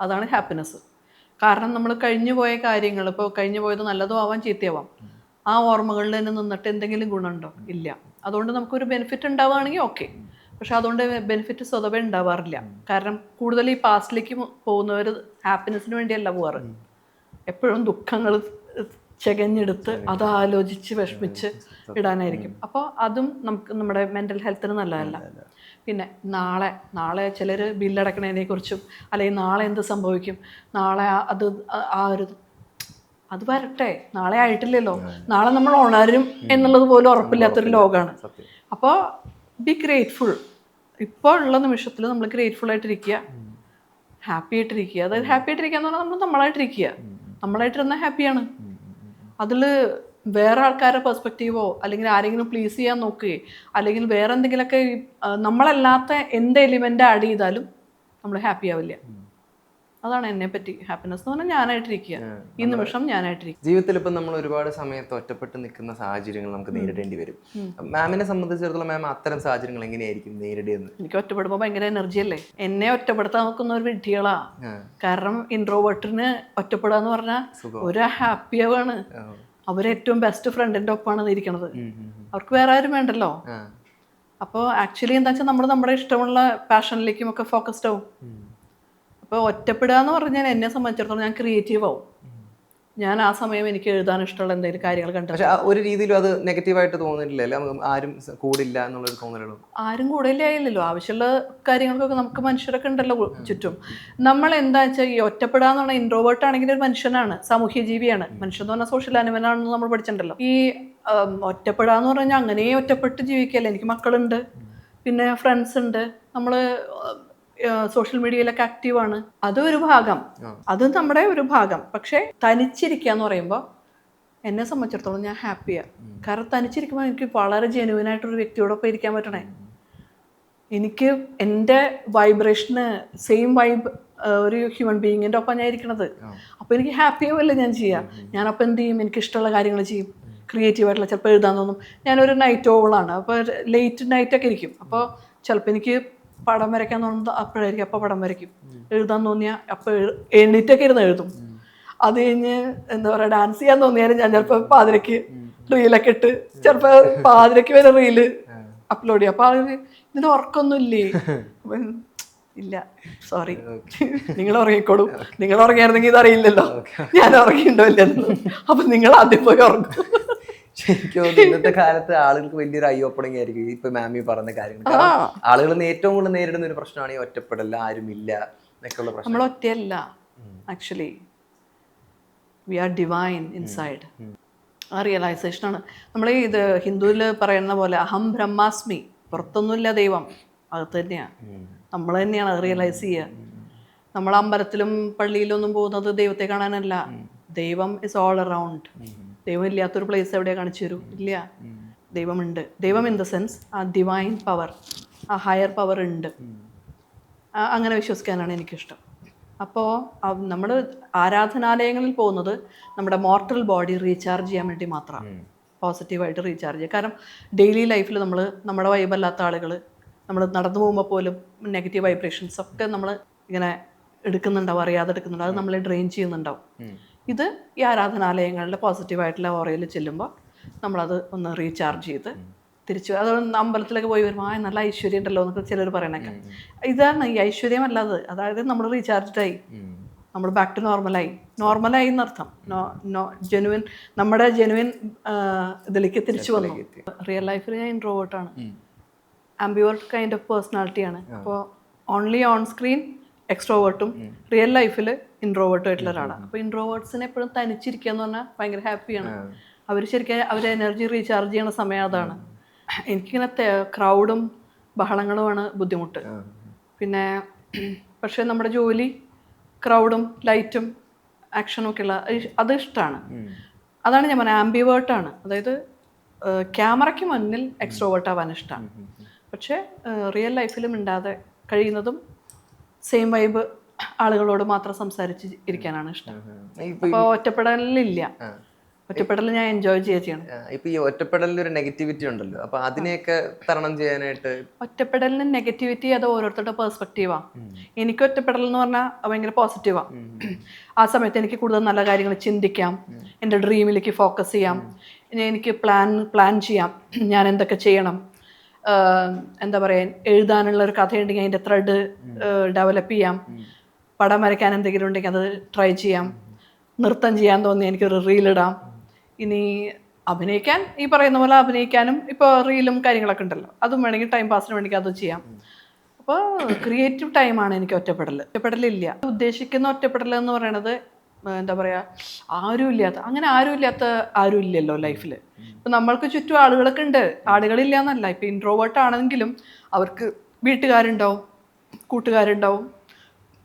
S1: അതാണ് ഹാപ്പിനെസ് കാരണം നമ്മൾ കഴിഞ്ഞു പോയ കാര്യങ്ങൾ ഇപ്പോൾ കഴിഞ്ഞു പോയത് നല്ലതും ആവാം ചീത്തയാവാം. ആ ഓർമ്മകളിൽ തന്നെ നിന്നിട്ട് എന്തെങ്കിലും ഗുണമുണ്ടോ? ഇല്ല. അതുകൊണ്ട് നമുക്കൊരു ബെനിഫിറ്റ് ഉണ്ടാവുകയാണെങ്കിൽ ഓക്കെ പക്ഷെ അതുകൊണ്ട് ബെനിഫിറ്റ് സ്വതവേ ഉണ്ടാവാറില്ല. കാരണം കൂടുതൽ ഈ പാസ്റ്റിലേക്ക് പോകുന്നവർ ഹാപ്പിനെസ്സിന് വേണ്ടിയല്ല പോവാറ്. എപ്പോഴും ദുഃഖങ്ങൾ ചെകഞ്ഞെടുത്ത് അത് ആലോചിച്ച് വിഷമിച്ച് ഇടാനായിരിക്കും. അപ്പോൾ അതും നമുക്ക് നമ്മുടെ മെന്റൽ ഹെൽത്തിന് നല്ലതല്ല. പിന്നെ നാളെ നാളെ ചിലർ ബില്ലടക്കണതിനെ കുറിച്ചും അല്ലെങ്കിൽ നാളെ എന്ത് സംഭവിക്കും നാളെ അത് ആ- ഒരു അത് വരട്ടെ നാളെ ആയിട്ടില്ലല്ലോ നാളെ നമ്മൾ ഉണരും എന്നുള്ളത് പോലും ഉറപ്പില്ലാത്തൊരു ലോകമാണ് അപ്പോൾ ബി ഗ്രേറ്റ്ഫുൾ ഇപ്പോൾ ഉള്ള നിമിഷത്തിൽ നമ്മൾ ഗ്രേറ്റ്ഫുൾ ആയിട്ടിരിക്കുക. ഹാപ്പി ആയിട്ടിരിക്കുക. അതായത് ഹാപ്പി ആയിട്ടിരിക്കുക എന്ന് പറഞ്ഞാൽ നമ്മൾ നമ്മളായിട്ടിരിക്കുക. നമ്മളായിട്ടിരുന്നാൽ ഹാപ്പിയാണ് അതിൽ വേറെ ആൾക്കാരുടെ പെർസ്പെക്റ്റീവോ അല്ലെങ്കിൽ ആരെങ്കിലും പ്ലീസ് ചെയ്യാൻ നോക്കുകയോ അല്ലെങ്കിൽ വേറെ എന്തെങ്കിലുമൊക്കെ നമ്മളല്ലാത്ത എന്ത് എലിമെന്റ് ആഡ് ചെയ്താലും നമ്മൾ ഹാപ്പി ആവില്ല. അതാണ് എന്നെ പറ്റി ഹാപ്പിനെസ് എന്ന് പറഞ്ഞാൽ ഞാനായിട്ടിരിക്കുക ഈ നിമിഷം ഞാനായിട്ടിരിക്കുക
S2: ജീവിതത്തിൽ ഇപ്പം നമ്മൾ ഒരുപാട് സമയത്ത് ഒറ്റപ്പെട്ട് നിൽക്കുന്ന സാഹചര്യങ്ങൾ നമുക്ക് നേരിടേണ്ടി വരും. മാമിനെ സംബന്ധിച്ചിടത്തോളം മാം അത്തരം സാഹചര്യങ്ങൾ എങ്ങനെയായിരിക്കും നേരിടുന്നത്
S1: എനിക്ക് ഒറ്റപ്പെടുമ്പോൾ ഭയങ്കര എനർജി അല്ലേ? എന്നെ ഒറ്റപ്പെടുത്താൻ നോക്കുന്ന ഒരു വിഡ്ഢികളാ. കാരണം ഇൻട്രോവേർട്ടിന് ഒറ്റപ്പെടുക പറഞ്ഞാൽ
S2: സുഖം.
S1: ഒരു ഹാപ്പിയാവാണ്. അവരേറ്റവും ബെസ്റ്റ് ഫ്രണ്ടിന്റെ ഒപ്പമാണ് ഇരിക്കണത്. അവർക്ക് വേറെ ആരും വേണ്ടല്ലോ. അപ്പോൾ ആക്ച്വലി എന്താ വെച്ചാൽ നമ്മൾ നമ്മുടെ ഇഷ്ടമുള്ള പാഷനിലേക്കും ഒക്കെ ഫോക്കസ്ഡ് ആവും. അപ്പോൾ ഒറ്റപ്പെടുക എന്ന് പറഞ്ഞാൽ എന്നെ സംബന്ധിച്ചിടത്തോളം ഞാൻ ക്രിയേറ്റീവ് ആവും ഞാൻ ആ സമയം എനിക്ക് എഴുതാൻ ഇഷ്ടമുള്ള എന്തെങ്കിലും കാര്യങ്ങൾ കണ്ടു
S2: പക്ഷെ ഒരു രീതിയിലും അത് നെഗറ്റീവായിട്ട് അല്ലെ? നമുക്ക് ആരും കൂടില്ല എന്നുള്ളൊരു തോന്നലുള്ളൂ.
S1: ആരും കൂടുതലായില്ലല്ലോ ആവശ്യമുള്ള കാര്യങ്ങൾക്കൊക്കെ നമുക്ക് മനുഷ്യരൊക്കെ ഉണ്ടല്ലോ ചുറ്റും. നമ്മൾ എന്താ വെച്ചാൽ ഈ ഒറ്റപ്പെടാന്ന് പറഞ്ഞാൽ ഇൻട്രോവേർട്ട് ആണെങ്കിൽ ഒരു മനുഷ്യനാണ് സാമൂഹ്യ ജീവിയാണ് മനുഷ്യൻ എന്ന് പറഞ്ഞാൽ സോഷ്യൽ ആനിമൽ ആണെന്ന് നമ്മൾ പഠിച്ചിട്ടുണ്ടല്ലോ. ഈ ഒറ്റപ്പെടാന്ന് പറഞ്ഞാൽ അങ്ങനെ ഒറ്റപ്പെട്ട് ജീവിക്കല്ലേ. എനിക്ക് മക്കളുണ്ട് പിന്നെ ഫ്രണ്ട്സ് ഉണ്ട്. നമ്മൾ സോഷ്യൽ മീഡിയയിലൊക്കെ ആക്റ്റീവാണ് അതൊരു ഒരു ഭാഗം.
S2: അതും
S1: അത് നമ്മുടെ ഒരു ഭാഗം. പക്ഷേ തനിച്ചിരിക്കുക എന്ന് പറയുമ്പോൾ എന്നെ സംബന്ധിച്ചിടത്തോളം ഞാൻ ഹാപ്പിയാണ് കാരണം തനിച്ചിരിക്കുമ്പോൾ എനിക്ക് വളരെ ജെനുവിൻ ആയിട്ടൊരു വ്യക്തിയോടൊപ്പം ഇരിക്കാൻ പറ്റണേ. എനിക്ക് എന്റെ വൈബ്രേഷന് സെയിം വൈബ് ഒരു ഹ്യൂമൻ ബീയിങ്ങിന്റെ ഒപ്പം ഞാൻ ഇരിക്കണത്. അപ്പോൾ എനിക്ക് ഹാപ്പി ആവുമല്ലേ ഞാൻ ചെയ്യുക ഞാനപ്പോൾ എന്ത് ചെയ്യും? എനിക്ക് ഇഷ്ടമുള്ള കാര്യങ്ങൾ ചെയ്യും. ക്രിയേറ്റീവ് ആയിട്ടുള്ള ചിലപ്പോൾ എഴുതാൻ തോന്നും. ഞാനൊരു നൈറ്റ് ഓവളാണ് അപ്പോൾ ലേറ്റ് നൈറ്റൊക്കെ ഇരിക്കും. അപ്പോൾ ചിലപ്പോൾ എനിക്ക് പടം വരയ്ക്കാൻ തോന്നുന്നത് അപ്പോഴായിരിക്കും. അപ്പോൾ പടം വരയ്ക്കും. എഴുതാൻ തോന്നിയാൽ അപ്പോൾ എണീറ്റൊക്കെ ഇരുന്ന് എഴുതും. അത് കഴിഞ്ഞ് എന്താ പറയുക ഡാൻസ് ചെയ്യാൻ തോന്നിയാലും ഞാൻ ചിലപ്പോൾ പാതിരയ്ക്ക് റീലൊക്കെ ഇട്ട് ചിലപ്പോൾ പാതിരയ്ക്ക് വരെ റീൽ അപ്ലോഡ് ചെയ്യും. അപ്പോൾ ആളുകൾ ഇതിന് ഉറക്കൊന്നുമില്ലേ? ഇല്ലേ ഇല്ല. സോറി നിങ്ങൾ ഉറങ്ങിക്കോളൂ. നിങ്ങൾ ഉറങ്ങിയായിരുന്നെങ്കിൽ ഇത് അറിയില്ലല്ലോ. ഞാൻ ഉറങ്ങിയിട്ടുണ്ടോ ഇല്ലെന്ന് അപ്പൊ നിങ്ങൾ ആദ്യം പോയി ഉറങ്ങും.
S2: ശരിക്കും തോന്നുന്നു ഇന്നത്തെ കാലത്ത് ആളുകൾക്ക് വലിയൊരു ഐ ഓപ്പണിംഗ് ആയിരിക്കും ഇപ്പൊ മാമി പറഞ്ഞ കാര്യങ്ങൾ. കാരണം ആളുകൾ ഏറ്റവും കൂടുതൽ നേരിടുന്ന ഒരു പ്രശ്നമാണ് ഈ ഒറ്റപ്പെടൽ ആരുമില്ല എന്നൊക്കെയുള്ള പ്രശ്നം.
S1: നമ്മൾ ഒറ്റയല്ല. Actually we are divine inside ആ റിയലൈസേഷൻ ആണ്. നമ്മൾ ഇത് ഹിന്ദുവിൽ പറയുന്ന പോലെ അഹം ബ്രഹ്മാസ്മി പുറത്തൊന്നുമില്ല ദൈവം. അകത്ത് തന്നെയാണ്. നമ്മൾ തന്നെയാണ് റിയലൈസ് ചെയ്യുക നമ്മൾ അമ്പലത്തിലും പള്ളിയിലൊന്നും പോകുന്നത് ദൈവത്തെ കാണാനല്ല. ദൈവം ഇസ് ഓൾ അറൗണ്ട് ദൈവം ഇല്ലാത്തൊരു പ്ലേസ് എവിടെയാ കാണിച്ചു തരൂ? ഇല്ല. ദൈവമുണ്ട്. ദൈവം in the sense a divine power a higher power ഉണ്ട്. അങ്ങനെ വിശ്വസിക്കാനാണ് എനിക്കിഷ്ടം. അപ്പോൾ നമ്മൾ ആരാധനാലയങ്ങളിൽ പോകുന്നത് നമ്മുടെ മോർട്ടൽ ബോഡി റീചാർജ് ചെയ്യാൻ വേണ്ടി മാത്രമാണ് പോസിറ്റീവായിട്ട് റീചാർജ് ചെയ്യുക. കാരണം ഡെയിലി ലൈഫിൽ നമ്മൾ നമ്മുടെ വൈബല്ലാത്ത ആളുകൾ നമ്മൾ നടന്നു പോകുമ്പോൾ പോലും നെഗറ്റീവ് വൈബ്രേഷൻസ് ഒക്കെ നമ്മൾ ഇങ്ങനെ എടുക്കുന്നുണ്ടാവും അറിയാതെ എടുക്കുന്നുണ്ടാവും അത് നമ്മളെ ഡ്രെയിൻ ചെയ്യുന്നുണ്ടാവും. ഇത് ഈ ആരാധനാലയങ്ങളുടെ പോസിറ്റീവായിട്ടുള്ള ഓറയിൽ ചെല്ലുമ്പോൾ നമ്മളത് ഒന്ന് റീചാർജ് ചെയ്ത് തിരിച്ചു അത് അമ്പലത്തിലൊക്കെ പോയി വരുമ്പോൾ ആ നല്ല ഐശ്വര്യം ഉണ്ടല്ലോ എന്നൊക്കെ ചിലർ പറയണേക്കാം. ഇതാണ് ഈ ഐശ്വര്യം അല്ലാതെ അതായത് നമ്മൾ റീചാർജ്ഡായി നമ്മൾ ബാക്ക് ടു നോർമലായി നോർമലായി എന്നർത്ഥം. നോ നോ ജെനുവിൻ നമ്മുടെ ജെനുവിൻ ഇതിലേക്ക് തിരിച്ചു വന്നു. റിയൽ ലൈഫിൽ ഞാൻ ഇൻട്രോവേർട്ടാണ് ആംബിവേർട്ട് കൈൻഡ് ഓഫ് പേഴ്സണാലിറ്റിയാണ് അപ്പോൾ ഓൺലി ഓൺ സ്ക്രീൻ എക്സ്ട്രോവേർട്ടും റിയൽ ലൈഫിൽ ഇൻട്രോവേർട്ടും ആയിട്ടുള്ള ഒരാളാണ്. അപ്പോൾ ഇൻട്രോവേർട്സിനെ എപ്പോഴും തനിച്ചിരിക്കുക എന്ന് പറഞ്ഞാൽ ഭയങ്കര ഹാപ്പിയാണ് അവർ ശരിക്കും അവർ എനർജി റീചാർജ് ചെയ്യണ സമയം അതാണ്. എനിക്കിങ്ങനെ ക്രൗഡും ബഹളങ്ങളുമാണ് ബുദ്ധിമുട്ട്. പിന്നെ പക്ഷേ നമ്മുടെ ജോലി ക്രൗഡും ലൈറ്റും ആക്ഷനും ഒക്കെ ഉള്ള അത് ഇഷ്ടമാണ് അതാണ് ഞാൻ പറഞ്ഞത് ആംബിവേർട്ടാണ് അതായത് ക്യാമറയ്ക്ക് മുന്നിൽ എക്സ്ട്രോവേർട്ട് ആവാൻ ഇഷ്ടമാണ് പക്ഷേ റിയൽ ലൈഫിലും ഇണ്ടാതെ കഴിയുന്നതും സെയിം വൈബ് ആളുകളോട് മാത്രം സംസാരിച്ച് ഇരിക്കാനാണ് ഇഷ്ടം.
S2: ഇപ്പൊ
S1: അപ്പോൾ ഒറ്റപ്പെടലില്ല ഒറ്റപ്പെടൽ ഞാൻ എൻജോയ് ചെയ്യുക ചെയ്യണം
S2: ഇപ്പൊ ഈ ഒറ്റപ്പെടലിൽ ഒരു നെഗറ്റിവിറ്റി ഉണ്ടല്ലോ. അപ്പൊ അതിനെയൊക്കെ തരണം ചെയ്യാനായിട്ട്
S1: ഒറ്റപ്പെടലിന് നെഗറ്റിവിറ്റി അത് ഓരോരുത്തരുടെ പെർസ്പെക്റ്റീവാണ് എനിക്ക് ഒറ്റപ്പെടൽ എന്ന് പറഞ്ഞാൽ ഭയങ്കര പോസിറ്റീവാ ആ. സമയത്ത് എനിക്ക് കൂടുതൽ നല്ല കാര്യങ്ങൾ ചിന്തിക്കാം. എന്റെ ഡ്രീമിലേക്ക് ഫോക്കസ് ചെയ്യാം. എനിക്ക് പ്ലാൻ പ്ലാൻ ചെയ്യാം. ഞാൻ എന്തൊക്കെ ചെയ്യണം. എന്താ പറയുക എഴുതാനുള്ള ഒരു കഥയുണ്ടെങ്കിൽ അതിന്റെ ത്രെഡ് ഡെവലപ്പ് ചെയ്യാം. പടം വരയ്ക്കാൻ എന്തെങ്കിലും ഉണ്ടെങ്കിൽ അത് ട്രൈ ചെയ്യാം. നൃത്തം ചെയ്യാൻ തോന്നി എനിക്കൊരു റീലിടാം ഇനി അഭിനയിക്കാൻ ഈ പറയുന്ന പോലെ അഭിനയിക്കാനും ഇപ്പോൾ റീലും കാര്യങ്ങളൊക്കെ ഉണ്ടല്ലോ. അതും വേണമെങ്കിൽ ടൈം പാസിന് വേണമെങ്കിൽ അത് ചെയ്യാം. അപ്പോൾ ക്രിയേറ്റീവ് ടൈമാണ് എനിക്ക് ഒറ്റപ്പെടൽ. ഒറ്റപ്പെടലില്ല ഉദ്ദേശിക്കുന്ന ഒറ്റപ്പെടൽ എന്ന് പറയണത് എന്താ പറയുക ആരും ഇല്ലാത്ത അങ്ങനെ ആരും ഇല്ലാത്ത ആരും ഇല്ലല്ലോ ലൈഫിൽ ഇപ്പം നമ്മൾക്ക് ചുറ്റും ആളുകളൊക്കെ ഉണ്ട്. ആളുകളില്ല എന്നല്ല. ഇപ്പം ഇൻട്രോവേർട്ട് ആണെങ്കിലും അവർക്ക് വീട്ടുകാരുണ്ടാവും കൂട്ടുകാരുണ്ടാവും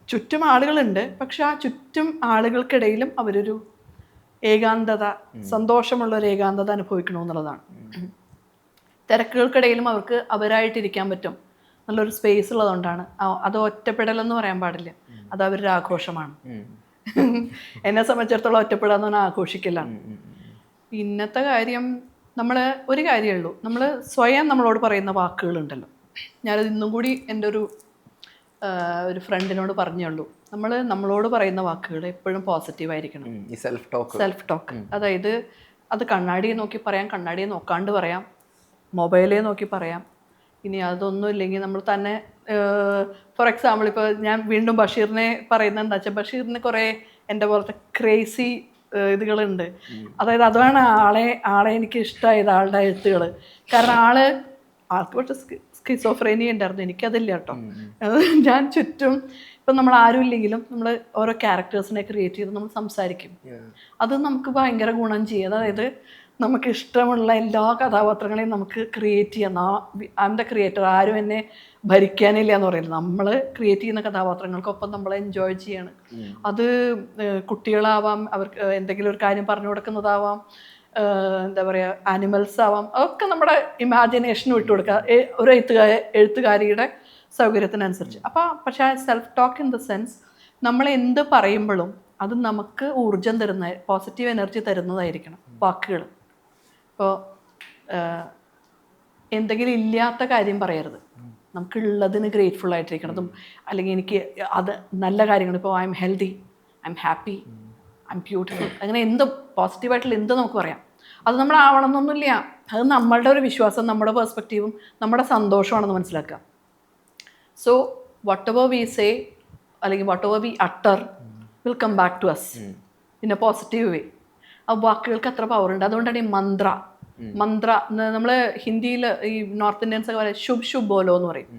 S1: ചുറ്റും ആളുകളുണ്ട്. പക്ഷെ ആ ചുറ്റും ആളുകൾക്കിടയിലും അവരൊരു ഏകാന്തത സന്തോഷമുള്ള ഒരു ഏകാന്തത അനുഭവിക്കണമെന്നുള്ളതാണ് തിരക്കുകൾക്കിടയിലും അവർക്ക് അവരായിട്ടിരിക്കാൻ പറ്റും. നല്ലൊരു സ്പേസ് ഉള്ളതുകൊണ്ടാണ്. അത് ഒറ്റപ്പെടലെന്ന് പറയാൻ പാടില്ല. അത് അവരുടെ ആഘോഷമാണ്. എന്നെ സംബന്ധിച്ചിടത്തോളം ഒറ്റപ്പെടാന്ന് പറഞ്ഞാൽ ആഘോഷിക്കലാണ് പിന്നത്തെ കാര്യം നമ്മൾ ഒരു കാര്യമേ ഉള്ളൂ. നമ്മൾ സ്വയം നമ്മളോട് പറയുന്ന വാക്കുകളുണ്ടല്ലോ. ഞാനത് ഇന്നും കൂടി എന്റെ ഒരു ഒരു ഫ്രണ്ടിനോട് പറഞ്ഞുള്ളൂ നമ്മൾ നമ്മളോട് പറയുന്ന വാക്കുകൾ എപ്പോഴും പോസിറ്റീവ്
S2: ആയിരിക്കണം. ഈ സെൽഫ് ടോക്ക്
S1: സെൽഫ് ടോക്ക് അതായത് അത് കണ്ണാടിയെ നോക്കി പറയാം കണ്ണാടിയെ നോക്കാണ്ട് പറയാം മൊബൈലേ നോക്കി പറയാം. ഇനി അതൊന്നും ഇല്ലെങ്കിൽ നമ്മൾ തന്നെ ഫോർ എക്സാമ്പിൾ ഇപ്പോൾ ഞാൻ വീണ്ടും ബഷീറിനെ പറയുന്നത് എന്താ വെച്ചാൽ ബഷീറിന് കുറേ എന്റെ പോലത്തെ ക്രേസി ഇതുകളുണ്ട്. അതായത് അതാണ് ആളെ ആളെ എനിക്ക് ഇഷ്ടമായത് ആളുടെ എഴുത്തുകൾ കാരണം ആൾ ആൾക്ക് പക്ഷെ സ്കിസോഫ്രേനിയ ഉണ്ടായിരുന്നു. എനിക്കതില്ല കേട്ടോ. അത് ഞാൻ ചുറ്റും ഇപ്പം നമ്മൾ ആരും ഇല്ലെങ്കിലും നമ്മൾ ഓരോ ക്യാരക്ടേഴ്സിനെ ക്രിയേറ്റ് ചെയ്ത് നമ്മൾ സംസാരിക്കും. അത് നമുക്ക് ഭയങ്കര ഗുണം ചെയ്യും. അതായത് നമുക്ക് ഇഷ്ടമുള്ള എല്ലാ കഥാപാത്രങ്ങളെയും നമുക്ക് ക്രിയേറ്റ് ചെയ്യാം. ഐ ദ ക്രിയേറ്റർ ആരും എന്നെ ഭരിക്കാനില്ല എന്ന് പറയുന്നത് നമ്മൾ ക്രിയേറ്റ് ചെയ്യുന്ന കഥാപാത്രങ്ങൾക്കൊപ്പം നമ്മൾ എൻജോയ് ചെയ്യാണ്. അത് കുട്ടികളാവാം അവർക്ക് എന്തെങ്കിലും ഒരു കാര്യം പറഞ്ഞു കൊടുക്കുന്നതാവാം. എന്താ പറയുക ആനിമൽസ് ആവാം. അതൊക്കെ നമ്മുടെ ഇമാജിനേഷൻ വിട്ടു കൊടുക്കുക. ഒരു എഴുത്തുകാര എഴുത്തുകാരിയുടെ സൗകര്യത്തിനനുസരിച്ച്. അപ്പോൾ പക്ഷേ self talk in the sense നമ്മൾ എന്ത് പറയുമ്പോഴും അത് നമുക്ക് ഊർജം തരുന്ന പോസിറ്റീവ് എനർജി തരുന്നതായിരിക്കണം വാക്കുകൾ ഇപ്പോൾ എന്തെങ്കിലും ഇല്ലാത്ത കാര്യം പറയരുത്. നമുക്കുള്ളതിന് ഗ്രേറ്റ്ഫുൾ ആയിട്ടിരിക്കണതും അല്ലെങ്കിൽ എനിക്ക് അത് നല്ല കാര്യങ്ങൾ ഇപ്പോൾ I am healthy I am happy I am beautiful അങ്ങനെ എന്തും പോസിറ്റീവായിട്ടുള്ള എന്തും നമുക്ക് പറയാം. അത് നമ്മൾ ആവണമെന്നൊന്നുമില്ല അത് നമ്മളുടെ ഒരു വിശ്വാസം നമ്മുടെ പെർസ്പെക്റ്റീവും നമ്മുടെ സന്തോഷമാണെന്ന് മനസ്സിലാക്കുക. So whatever we say അല്ലെങ്കിൽ whatever we utter will come back to us in a positive way ആ വാക്കുകൾക്ക് അത്ര പവർ ഉണ്ട്. അതുകൊണ്ടാണ് ഈ മന്ത്ര മന്ത്ര നമ്മൾ ഹിന്ദിയിൽ ഈ നോർത്ത് ഇന്ത്യൻസ് ഒക്കെ പറയാം ശുഭ് ശുഭ് ബോലോ എന്ന് പറയും.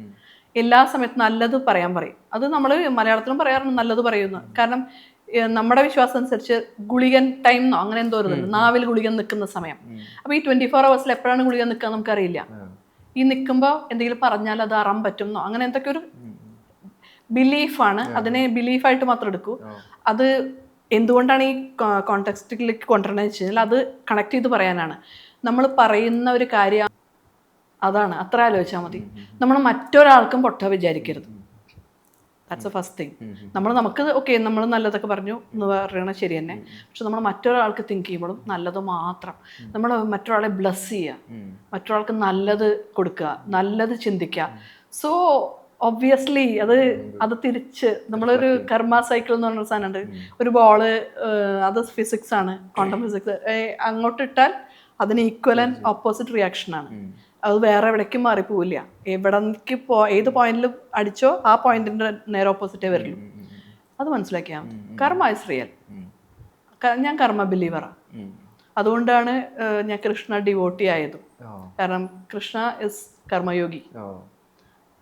S1: എല്ലാ സമയത്തും നല്ലത് പറയാൻ പറയും. അത് നമ്മൾ മലയാളത്തിലും പറയാറുണ്ട് നല്ലത് പറയുന്നു. കാരണം നമ്മുടെ വിശ്വാസം അനുസരിച്ച് ഗുളികൻ ടൈം എന്നോ അങ്ങനെ എന്തോ ഒരു നാവിൽ ഗുളികൻ നിൽക്കുന്ന സമയം. അപ്പൊ ഈ ട്വന്റി ഫോർ അവേഴ്സിൽ എപ്പോഴാണ് ഗുളികൻ നിൽക്കുക നമുക്കറിയില്ല. ഈ നിൽക്കുമ്പോൾ എന്തെങ്കിലും പറഞ്ഞാൽ അത് അറാൻ പറ്റുമെന്നോ അങ്ങനെ എന്തൊക്കെ ഒരു ബിലീഫാണ് അതിനെ ബിലീഫായിട്ട് മാത്രം എടുക്കൂ. അത് എന്തുകൊണ്ടാണ് ഈ കോണ്ടെക്സ്റ്റിലേക്ക് കൊണ്ടുവരണമെന്ന് വെച്ച് കഴിഞ്ഞാൽ അത് കണക്ട് ചെയ്ത് പറയാനാണ്. നമ്മൾ പറയുന്ന ഒരു കാര്യം അതാണ്. അത്ര ആലോചിച്ചാൽ മതി. നമ്മൾ മറ്റൊരാൾക്കും പൊട്ട വിചാരിക്കരുത്. ദാറ്റ്സ് എ ഫസ്റ്റ് തിങ് നമ്മൾ നമുക്ക് ഓക്കെ നമ്മൾ നല്ലതൊക്കെ പറഞ്ഞു എന്ന് പറയണത് ശരി തന്നെ. പക്ഷെ നമ്മൾ മറ്റൊരാൾക്ക് തിങ്ക് ചെയ്യുമ്പോഴും നല്ലത് മാത്രം. നമ്മൾ മറ്റൊരാളെ ബ്ലസ് ചെയ്യുക. മറ്റൊരാൾക്ക് നല്ലത് കൊടുക്കുക നല്ലത് ചിന്തിക്കുക. സോ ഒബ്വിയസ്ലി അത് അത് തിരിച്ച് നമ്മളൊരു കർമ്മ സൈക്കിൾ എന്ന് പറഞ്ഞൊരു സാധനമുണ്ട് ഒരു ബോൾ അത് ഫിസിക്സ് ആണ് ക്വാണ്ടം ഫിസിക്സ് അങ്ങോട്ട് ഇട്ടാൽ അതിന് ഈക്വലൻ ഓപ്പോസിറ്റ് റിയാക്ഷൻ ആണ്. അത് വേറെ എവിടേക്കും മാറിപ്പോവില്ല. എവിടേക്ക് പോ ഏത് പോയിന്റിൽ അടിച്ചോ ആ പോയിന്റിന്റെ നേരെ ഓപ്പോസിറ്റേ വരുള്ളൂ. അത് മനസ്സിലാക്കിയാൽ മതി. കർമ്മ ഇസ് റിയൽ ഞാൻ കർമ്മ ബിലീവറാണ് അതുകൊണ്ടാണ് ഞാൻ കൃഷ്ണ ഡിവോട്ടി ആയതും. കാരണം കൃഷ്ണ ഇസ് കർമ്മയോഗി.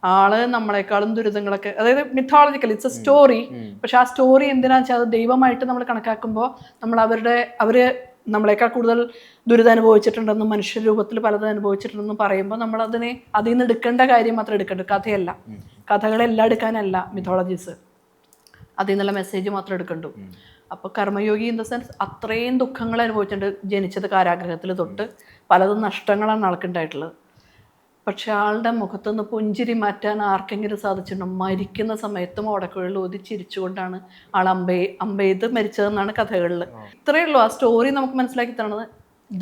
S1: ആൾ നമ്മളെക്കാളും ദുരിതങ്ങളൊക്കെ അതായത് മിത്തോളജിക്കൽ ഇറ്റ്സ് എ സ്റ്റോറി പക്ഷെ ആ സ്റ്റോറി എന്തിനാ വെച്ചാൽ അത് ദൈവമായിട്ട് നമ്മൾ കണക്കാക്കുമ്പോൾ നമ്മൾ അവരുടെ അവർ നമ്മളെക്കാൾ കൂടുതൽ ദുരിതം അനുഭവിച്ചിട്ടുണ്ടെന്നും മനുഷ്യ രൂപത്തിൽ പലതും അനുഭവിച്ചിട്ടുണ്ടെന്നും പറയുമ്പോൾ നമ്മൾ അതിനെ അതിൽ നിന്ന് എടുക്കേണ്ട കാര്യം മാത്രം എടുക്കേണ്ട കഥയല്ല. കഥകളെല്ലാം എടുക്കാനല്ല മിഥോളജീസ് അതിൽ നിന്നുള്ള മെസ്സേജ് മാത്രം എടുക്കണ്ടു. അപ്പോൾ കർമ്മയോഗി ഇൻ ദ സെൻസ് അത്രയും ദുഃഖങ്ങൾ അനുഭവിച്ചിട്ടുണ്ട് ജനിച്ചത് കാരാഗ്രഹത്തിൽ തൊട്ട്. പലതും നഷ്ടങ്ങളാണ് ആൾക്കുണ്ടായിട്ടുള്ളത്. പക്ഷെ ആളുടെ മുഖത്തുനിന്ന് പുഞ്ചിരി മാറ്റാൻ ആർക്കെങ്കിലും സാധിച്ചിട്ടുണ്ടോ? മരിക്കുന്ന സമയത്തും ഓടക്കുഴൽ ഊതി ചിരിച്ചുകൊണ്ടാണ് ആൾ അമ്പെ അമ്പെയ്ത് മരിച്ചതെന്നാണ് കഥകളിൽ. ഇത്രയേ ഉള്ളൂ. ആ സ്റ്റോറി നമുക്ക് മനസ്സിലാക്കി തരണത്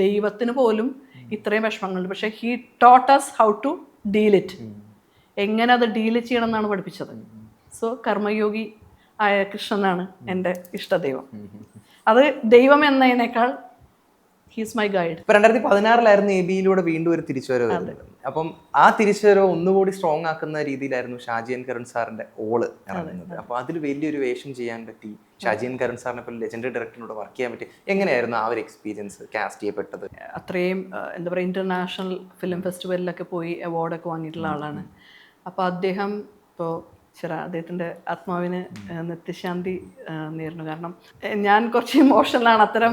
S1: ദൈവത്തിന് പോലും ഇത്രയും വിഷമങ്ങളുണ്ട്. പക്ഷെ he taught us how to deal it എങ്ങനെ അത് ഡീൽ ചെയ്യണം എന്നാണ് പഠിപ്പിച്ചത് സോ കർമ്മയോഗി ആയ കൃഷ്ണനാണ് എന്റെ ഇഷ്ടദൈവം. അത് ദൈവം എന്നതിനേക്കാൾ ഹീസ് മൈ ഗൈഡ്
S2: രണ്ടായിരത്തി പതിനാറിലായിരുന്നു എ ബിയിലൂടെ വീണ്ടും ഒരു തിരിച്ചുവരവ് അപ്പം ആ തിരിച്ചുവരവ് ഒന്നുകൂടി സ്ട്രോങ് ആക്കുന്ന രീതിയിലായിരുന്നു ഷാജിയൻ കരുൺ സാറിന്റെ ഓൾ ഇറങ്ങുന്നത്. അപ്പൊ അതിൽ വലിയൊരു വേഷം ചെയ്യാൻ പറ്റി. ഷാജിയൻ കരുൺ സാറിനെ പോലെ ലെജൻഡറി ഡയറക്ടറിനോട് വർക്ക് ചെയ്യാൻ പറ്റി. എങ്ങനെയായിരുന്നു ആ ഒരു എക്സ്പീരിയൻസ് കാസ്റ്റ് ചെയ്യപ്പെട്ടത്?
S1: അത്രയും എന്താ പറയുക ഇന്റർനാഷണൽ ഫിലിം ഫെസ്റ്റിവലിലൊക്കെ പോയി അവാർഡൊക്കെ വാങ്ങിയിട്ടുള്ള ആളാണ്. അപ്പോൾ അദ്ദേഹം ഇപ്പോ ചെറ അദ്ദേഹത്തിന്റെ ആത്മാവിന് നിത്യശാന്തി നേരുന്നു. കാരണം ഞാൻ കുറച്ച് ഇമോഷണലാണ് അത്തരം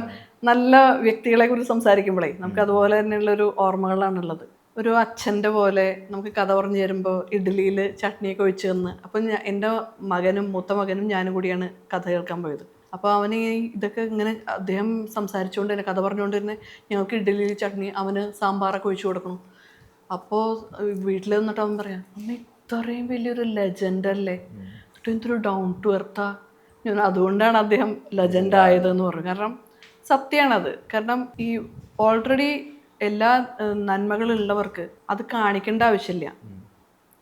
S1: നല്ല വ്യക്തികളെ കുറിച്ച് സംസാരിക്കുമ്പോഴേ നമുക്ക് അതുപോലെ തന്നെയുള്ളൊരു ഓർമ്മകളാണുള്ളത്. ഒരു അച്ഛന്റെ പോലെ നമുക്ക് കഥ പറഞ്ഞു തരുമ്പോൾ ഇഡ്ഡലിയിൽ ചട്നിയൊക്കെ ഒഴിച്ചു തന്ന്. അപ്പം എന്റെ മകനും മൂത്ത മകനും ഞാനും കൂടിയാണ് കഥ കേൾക്കാൻ പോയത്. അപ്പോൾ അവന് ഈ ഇതൊക്കെ ഇങ്ങനെ അദ്ദേഹം സംസാരിച്ചുകൊണ്ട് തന്നെ കഥ പറഞ്ഞുകൊണ്ട് തന്നെ ഞങ്ങൾക്ക് ഇഡ്ഡലിയിൽ ചട്നി അവന് സാമ്പാറൊക്കെ ഒഴിച്ചു കൊടുക്കണം. അപ്പോൾ വീട്ടിൽ നിന്നിട്ട് അവൻ പറയാം അമ്മ ഇത്രയും വലിയൊരു ലെജൻഡല്ലേ എന്നിട്ട് എന്തൊരു ഡൗൺ ടു എർത്താ ഞാൻ അതുകൊണ്ടാണ് അദ്ദേഹം ലെജൻഡ് ആയതെന്ന് പറഞ്ഞു. കാരണം സത്യമാണത്. കാരണം ഈ ഓൾറെഡി എല്ലാ നന്മകളുള്ളവർക്ക് അത് കാണിക്കേണ്ട ആവശ്യമില്ല.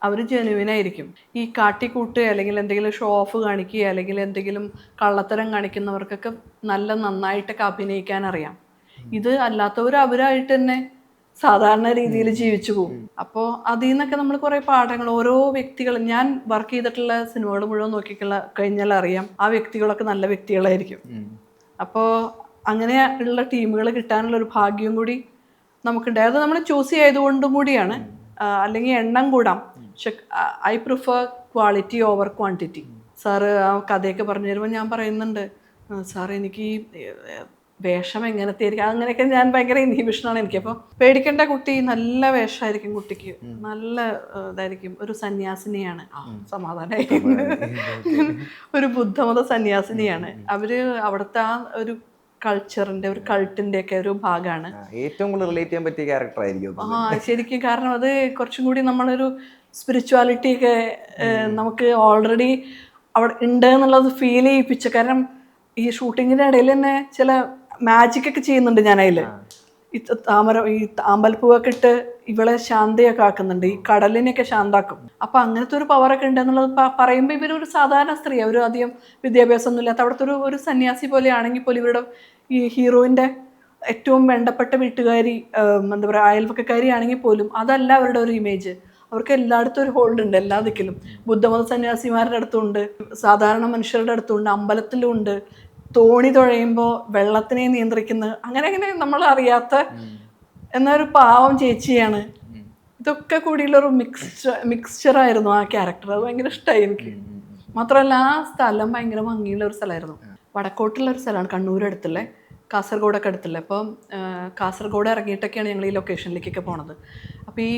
S1: അവർ ജെനുവിനായിരിക്കും ഈ കാട്ടിക്കൂട്ട് അല്ലെങ്കിൽ എന്തെങ്കിലും ഷോ ഓഫ് കാണിക്കുക അല്ലെങ്കിൽ എന്തെങ്കിലും കള്ളത്തരം കാണിക്കുന്നവർക്കൊക്കെ നല്ല നന്നായിട്ടൊക്കെ അഭിനയിക്കാൻ അറിയാം. ഇത് അല്ലാത്തവർ അവരായിട്ട് തന്നെ സാധാരണ രീതിയിൽ ജീവിച്ചു പോകും. അപ്പോൾ അതിൽ നിന്നൊക്കെ നമ്മൾ കുറേ പാഠങ്ങൾ ഓരോ വ്യക്തികൾ ഞാൻ വർക്ക് ചെയ്തിട്ടുള്ള സിനിമകൾ മുഴുവൻ നോക്കിക്കുള്ള കഴിഞ്ഞാൽ അറിയാം. ആ വ്യക്തികളൊക്കെ നല്ല വ്യക്തികളായിരിക്കും. അപ്പോൾ അങ്ങനെ ഉള്ള ടീമുകൾ കിട്ടാനുള്ള ഒരു ഭാഗ്യം കൂടി നമുക്കുണ്ടായി അത് നമ്മൾ ചൂസ് ചെയ്തുകൊണ്ടും കൂടിയാണ്. അല്ലെങ്കിൽ എണ്ണം കൂടാം. പക്ഷെ I prefer quality over quantity sir ആ കഥയൊക്കെ പറഞ്ഞു തരുമ്പോൾ ഞാൻ പറയുന്നുണ്ട് സാർ എനിക്ക് ഈ വേഷം എങ്ങനത്തെ ആയിരിക്കും? അങ്ങനെയൊക്കെ ഞാൻ ഭയങ്കര ഇൻഹിബിഷനാണ് എനിക്ക് അപ്പോൾ പേടിക്കേണ്ട കുട്ടി നല്ല വേഷമായിരിക്കും കുട്ടിക്ക്. നല്ല ഇതായിരിക്കും. ഒരു സന്യാസിനിയാണ്. സമാധാനമായി ഒരു ബുദ്ധമത സന്യാസിനിയാണ്. അവർ അവിടുത്തെ ആ ഒരു കൾച്ചറിന്റെ ഒരു കൾട്ടിന്റെ ഒക്കെ ഒരു ഭാഗമാണ്
S2: ഏറ്റവും കൂടുതൽ റിലേറ്റ് ചെയ്യാൻ പറ്റിയ ക്യാരക്ടർ ആയിരിക്കും
S1: ആ ശരിക്കും കാരണം അത് കുറച്ചും കൂടി നമ്മളൊരു സ്പിരിച്വാലിറ്റി ഒക്കെ നമുക്ക് ഓൾറെഡി അവിടെ ഉണ്ട് എന്നുള്ളത് ഫീൽ ചെയ്യിപ്പിച്ച. കാരണം ഈ ഷൂട്ടിങ്ങിന്റെ ഇടയിൽ തന്നെ ചില മാജിക് ഒക്കെ ചെയ്യുന്നുണ്ട് ഞാൻ അതിൽ ഈ താമര ഈ അമ്പൽപ്പൂവൊക്കെ ഇട്ട് ഇവളെ ശാന്തയൊക്കെ ആക്കുന്നുണ്ട്. ഈ കടലിനെയൊക്കെ ശാന്താക്കും. അപ്പൊ അങ്ങനത്തെ ഒരു പവറൊക്കെ ഉണ്ട് എന്നുള്ളത് പറയുമ്പോൾ ഇവരൊരു സാധാരണ സ്ത്രീ അവർ അധികം വിദ്യാഭ്യാസം ഒന്നും ഇല്ലാത്ത അവിടുത്തെ ഒരു ഒരു സന്യാസി പോലെയാണെങ്കിൽ പോലും ഇവരുടെ ഈ ഹീറോയിന്റെ ഏറ്റവും വേണ്ടപ്പെട്ട വീട്ടുകാരി എന്താ പറയുക അയൽവക്കക്കാരിയാണെങ്കിൽ പോലും അതല്ല അവരുടെ ഒരു ഇമേജ് അവർക്ക് എല്ലായിടത്തും ഒരു ഹോൾഡ് ഉണ്ട് എല്ലാ ദിക്കിലും. ബുദ്ധമത സന്യാസിമാരുടെ അടുത്തുണ്ട് സാധാരണ മനുഷ്യരുടെ അടുത്തുണ്ട് അമ്പലത്തിലും ഉണ്ട് തോണി തുഴയുമ്പോൾ വെള്ളത്തിനെ നിയന്ത്രിക്കുന്ന അങ്ങനെ അങ്ങനെ നമ്മൾ അറിയാത്ത എന്നൊരു പാവം ചേച്ചിയാണ്. ഇതൊക്കെ കൂടിയുള്ളൊരു മിക്സ്ചർ ആയിരുന്നു ആ ക്യാരക്ടർ അത് ഭയങ്കര ഇഷ്ടമായി എനിക്ക്. മാത്രമല്ല ആ സ്ഥലം ഭയങ്കര ഭംഗിയുള്ള ഒരു സ്ഥലമായിരുന്നു വടക്കോട്ടുള്ള ഒരു സ്ഥലമാണ് കണ്ണൂർ അടുത്തുള്ള കാസർഗോഡൊക്കെ അടുത്തുള്ള. അപ്പോൾ കാസർഗോഡ് ഇറങ്ങിയിട്ടൊക്കെയാണ് ഞങ്ങൾ ഈ ലൊക്കേഷനിലേക്കൊക്കെ പോണത്. അപ്പോൾ ഈ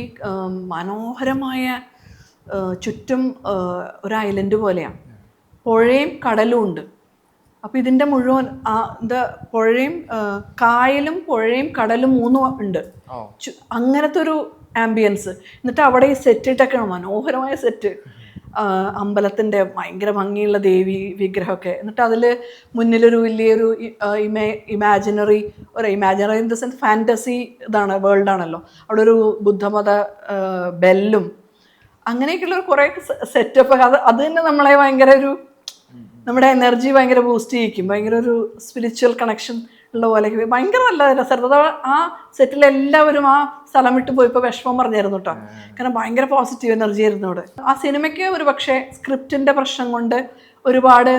S1: മനോഹരമായ ചുറ്റും ഒരു ഐലൻഡ് പോലെയാണ് പുഴയും കടലും ഉണ്ട്. അപ്പോൾ ഇതിന്റെ മുഴുവൻ ആ എന്താ പുഴയും കായലും പുഴയും കടലും മൂന്നും ഉണ്ട്. അങ്ങനത്തെ ഒരു ആംബിയൻസ്. എന്നിട്ട് അവിടെ ഈ സെറ്റ് ഇട്ടൊക്കെയാണ് മനോഹരമായ സെറ്റ്. അമ്പലത്തിന്റെ ഭയങ്കര ഭംഗിയുള്ള ദേവി വിഗ്രഹമൊക്കെ. എന്നിട്ട് അതിൽ മുന്നിലൊരു വലിയൊരു ഇമേ ഇമാജിനറി ഒരു imaginary in the sense fantasy ഇതാണ് വേൾഡാണല്ലോ. അവിടെ ഒരു ബുദ്ധമത ബെല്ലും അങ്ങനെയൊക്കെയുള്ള കുറേ സെറ്റപ്പ് അത് അത് തന്നെ നമ്മളെ ഭയങ്കര ഒരു നമ്മുടെ എനർജി ഭയങ്കര ബൂസ്റ്റ് ചെയ്യിക്കും. ഭയങ്കര ഒരു സ്പിരിച്വൽ കണക്ഷൻ ഉള്ള പോലെ ഭയങ്കര നല്ല രസമായിരുന്നു. ആ സെറ്റിൽ എല്ലാവരും ആ സ്ഥലം വിട്ട് പോയപ്പോൾ വിഷമം പറഞ്ഞായിരുന്നു കേട്ടോ. കാരണം ഭയങ്കര പോസിറ്റീവ് എനർജി ആയിരുന്നു അവിടെ. ആ സിനിമയ്ക്ക് ഒരു പക്ഷേ സ്ക്രിപ്റ്റിന്റെ പ്രശ്നം കൊണ്ട് ഒരുപാട്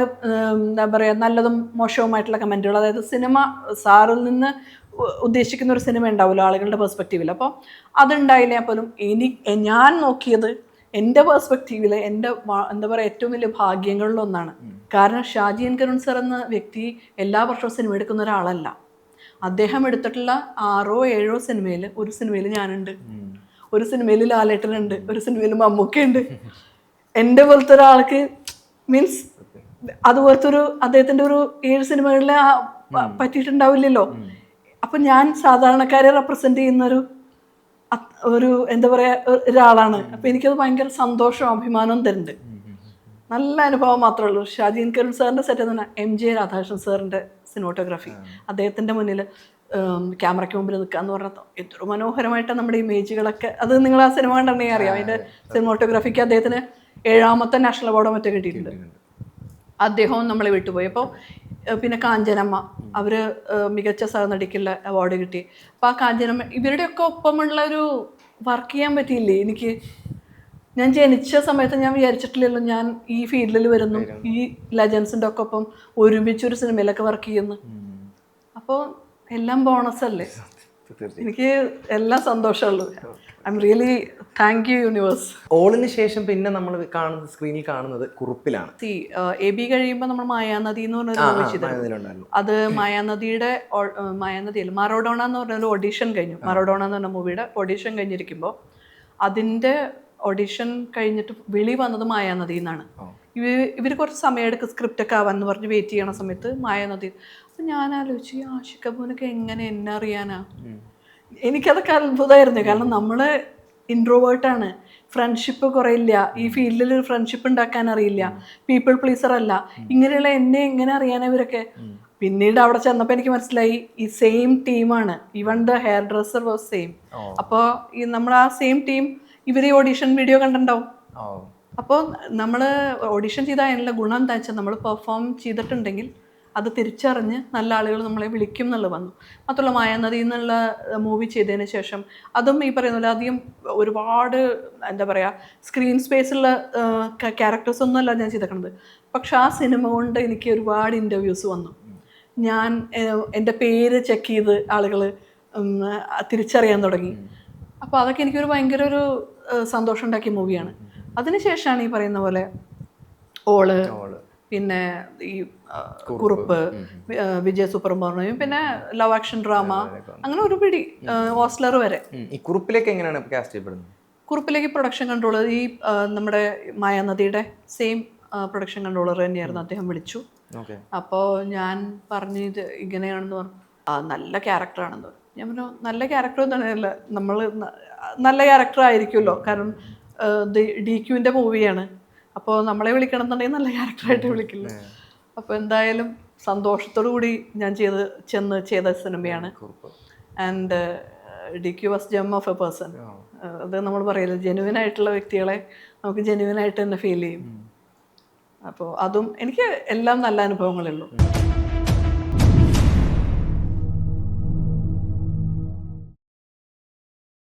S1: എന്താ പറയുക നല്ലതും മോശവുമായിട്ടുള്ള കമന്റുകൾ അതായത് സിനിമ സാറിൽ നിന്ന് ഉദ്ദേശിക്കുന്ന ഒരു സിനിമ ഉണ്ടാവുമല്ലോ ആളുകളുടെ പെർസ്പെക്റ്റീവിൽ അപ്പോൾ അതുണ്ടായില്ലേ പോലും? ഇനി ഞാൻ നോക്കിയത് എന്റെ പേഴ്സ്പെക്റ്റീവിൽ എന്റെ എന്താ പറയുക ഏറ്റവും വലിയ ഭാഗ്യങ്ങളിലൊന്നാണ്. കാരണം ഷാജി എൻ കരുൺ സർ എന്ന വ്യക്തി എല്ലാ വർഷവും സിനിമ എടുക്കുന്ന ഒരാളല്ല. അദ്ദേഹം എടുത്തിട്ടുള്ള ആറോ ഏഴോ സിനിമയിൽ ഒരു സിനിമയിൽ ഞാനുണ്ട്. ഒരു സിനിമയിൽ ലാലേട്ടനുണ്ട്. ഒരു സിനിമയിൽ മമ്മൂക്കയുണ്ട് എന്റെ പോലത്തെ ഒരാൾക്ക് മീൻസ് അതുപോലത്തെ ഒരു അദ്ദേഹത്തിന്റെ ഒരു ഏഴ് സിനിമകളിൽ പറ്റിയിട്ടുണ്ടാവില്ലല്ലോ. അപ്പൊ ഞാൻ സാധാരണക്കാരെ റെപ്രസെന്റ് ചെയ്യുന്ന ഒരു എന്താ പറയാ ഒരാളാണ്. അപ്പൊ എനിക്കത് ഭയങ്കര സന്തോഷവും അഭിമാനവും തരുന്നുണ്ട്. നല്ല അനുഭവം മാത്രമേ ഉള്ളൂ. ഷാജീൻ കരുൺ സാറിന്റെ സെറ്റ് തന്നെ എം ജെ രാധാകൃഷ്ണൻ സാറിന്റെ സിനിമോട്ടോഗ്രാഫി. അദ്ദേഹത്തിന്റെ മുന്നിൽ ക്യാമറയ്ക്ക് മുമ്പിൽ നിൽക്കുക എന്ന് പറഞ്ഞാൽ എത്ര മനോഹരമായിട്ട് നമ്മുടെ ഇമേജുകളൊക്കെ. അത് നിങ്ങൾ ആ സിനിമ കണ്ടെങ്കിൽ അറിയാം. അതിന്റെ സിനിമോട്ടോഗ്രാഫിക്ക് അദ്ദേഹത്തിന് ഏഴാമത്തെ നാഷണൽ അവാർഡോ മറ്റോ കിട്ടിയിട്ടുണ്ട്. അദ്ദേഹവും നമ്മളെ വിട്ടുപോയി. അപ്പോൾ പിന്നെ കാഞ്ചനമ്മ. അവർ മികച്ച സഹനടിക്കുള്ള അവാർഡ് കിട്ടി. അപ്പം ആ കാഞ്ചനമ്മ ഇവരുടെയൊക്കെ ഒപ്പമുള്ള ഒരു വർക്ക് ചെയ്യാൻ പറ്റിയില്ലേ? എനിക്ക് ഞാൻ ജനിച്ച സമയത്ത് ഞാൻ വിചാരിച്ചിട്ടില്ലല്ലോ ഞാൻ ഈ ഫീൽഡിൽ വരുന്നു. ഈ ലെജൻസിന്റെ ഒക്കെ ഒപ്പം ഒരുമിച്ച് ഒരു സിനിമയിലൊക്കെ വർക്ക് ചെയ്യുന്നു. അപ്പോൾ എല്ലാം ബോണസ് അല്ലേ? എനിക്ക് എല്ലാം സന്തോഷമുള്ളൂ I am really thank you universe
S2: ഓളിന് ശേഷം പിന്നെ നമ്മൾ കാണുന്നത് സ്ക്രീനിൽ കാണുന്നത് കുറുപ്പിലാണ്.
S1: സി എ ബി കഴിയുമ്പോൾ നമ്മൾ മായാനദി എന്ന് പറഞ്ഞൊരു അത് മായാനദിയുടെ മായാനദിയിൽ മറോഡോണ എന്ന് പറഞ്ഞൊരു ഓഡീഷൻ കഴിഞ്ഞു. മറോഡോണ എന്ന് പറഞ്ഞ മൂവിയുടെ ഓഡീഷൻ കഴിഞ്ഞിരിക്കുമ്പോൾ അതിന്റെ ഓഡീഷൻ കഴിഞ്ഞിട്ട് വിളി വന്നത് മായാനദി എന്നാണ്. ഇവ ഇവർ കുറച്ച് സമയം സ്ക്രിപ്റ്റൊക്കെ സ്ക്രിപ്റ്റ് ഒക്കെ ആവാൻ എന്ന് പറഞ്ഞ് വെയിറ്റ് ചെയ്യണ സമയത്ത് മായാനദി അപ്പം ഞാൻ ആലോചിച്ചു ആഷിക് എങ്ങനെ എന്നെ അറിയാനാ? എനിക്കതൊക്കെ അത്ഭുതമായിരുന്നു. കാരണം നമ്മൾ ഇൻട്രോവേർട്ടാണ് ഫ്രണ്ട്ഷിപ്പ് കുറയില്ല. ഈ ഫീൽഡിൽ ഒരു ഫ്രണ്ട്ഷിപ്പ് ഉണ്ടാക്കാൻ അറിയില്ല. പീപ്പിൾ പ്ലീസർ അല്ല. ഇങ്ങനെയുള്ള എന്നെ എങ്ങനെ അറിയാൻ ഇവരൊക്കെ? പിന്നീട് അവിടെ ചെന്നപ്പോൾ എനിക്ക് മനസ്സിലായി ഈ സെയിം ടീമാണ് even the hairdresser was same അപ്പോൾ ഈ നമ്മൾ ആ സെയിം ടീം ഇവർ ഈ ഓഡീഷൻ വീഡിയോ കണ്ടിട്ടുണ്ടാവും. അപ്പോൾ നമ്മൾ ഓഡിഷൻ ചെയ്ത അതിനുള്ള ഗുണം എന്താ വെച്ചാൽ നമ്മൾ പെർഫോം ചെയ്തിട്ടുണ്ടെങ്കിൽ അത് തിരിച്ചറിഞ്ഞ് നല്ല ആളുകൾ നമ്മളെ വിളിക്കും എന്നുള്ളത് വന്നു. മാത്രമല്ല മായാനദി എന്നുള്ള മൂവി ചെയ്തതിന് ശേഷം അതും ഈ പറയുന്ന പോലെ അധികം ഒരുപാട് എന്താ പറയുക സ്ക്രീൻ സ്പേസുള്ള ക്യാരക്ടേഴ്സ് ഒന്നുമല്ല ഞാൻ ചെയ്തേക്കണത്. പക്ഷെ ആ സിനിമ കൊണ്ട് എനിക്ക് ഒരുപാട് ഇന്റർവ്യൂസ് വന്നു. ഞാൻ എന്റെ പേര് ചെക്ക് ചെയ്ത് ആളുകൾ തിരിച്ചറിയാൻ തുടങ്ങി. അപ്പോൾ അതൊക്കെ എനിക്കൊരു ഭയങ്കര ഒരു സന്തോഷം ഉണ്ടാക്കിയ മൂവിയാണ് അതിനുശേഷമാണ് ഈ പറയുന്ന പോലെ
S2: ഓൾ.
S1: പിന്നെ ഈ കുറുപ്പ്. വിജയ സുബ്രഹ്മണ്യം പിന്നെ ലവ് ആക്ഷൻ ഡ്രാമ അങ്ങനെ ഒരു പിടി ഓസ്ലർ വരെ.
S2: ഈ കുറുപ്പിലേക്ക് എങ്ങനെയാണ് കാസ്റ്റ് ചെയ്യപ്പെടുന്നത്?
S1: കുറുപ്പിലേക്ക് പ്രൊഡക്ഷൻ കൺട്രോളർ ഈ നമ്മുടെ മായാനദിയുടെ സെയിം പ്രൊഡക്ഷൻ കൺട്രോളർ തന്നെയായിരുന്നു അദ്ദേഹം വിളിച്ചു. അപ്പോൾ ഞാൻ പറഞ്ഞു ഇത് ഇങ്ങനെയാണെന്ന് പറഞ്ഞു. ആ നല്ല ക്യാരക്ടറാണെന്ന് പറഞ്ഞു. ഞാൻ പറഞ്ഞു നല്ല ക്യാരക്ടർ തന്നെയല്ല നമ്മൾ നല്ല ക്യാരക്ടർ ആയിരിക്കുമല്ലോ. കാരണം ഡി ക്യുവിന്റെ മൂവിയാണ് അപ്പോൾ നമ്മളെ വിളിക്കണം എന്നുണ്ടെങ്കിൽ നല്ല ക്യാരക്ടറായിട്ട് വിളിക്കില്ല? അപ്പോൾ എന്തായാലും സന്തോഷത്തോടു കൂടി ഞാൻ ചെയ്ത് ചെന്ന് ചെയ്ത സിനിമയാണ്. And D Q was gem of a person അത് നമ്മൾ പറയില്ല ജെനുവിൻ ആയിട്ടുള്ള വ്യക്തികളെ നമുക്ക് ജെനുവിൻ ആയിട്ട് തന്നെ ഫീൽ ചെയ്യും. അപ്പോൾ അതും എനിക്ക് എല്ലാം നല്ല അനുഭവങ്ങളേ ഉള്ളൂ.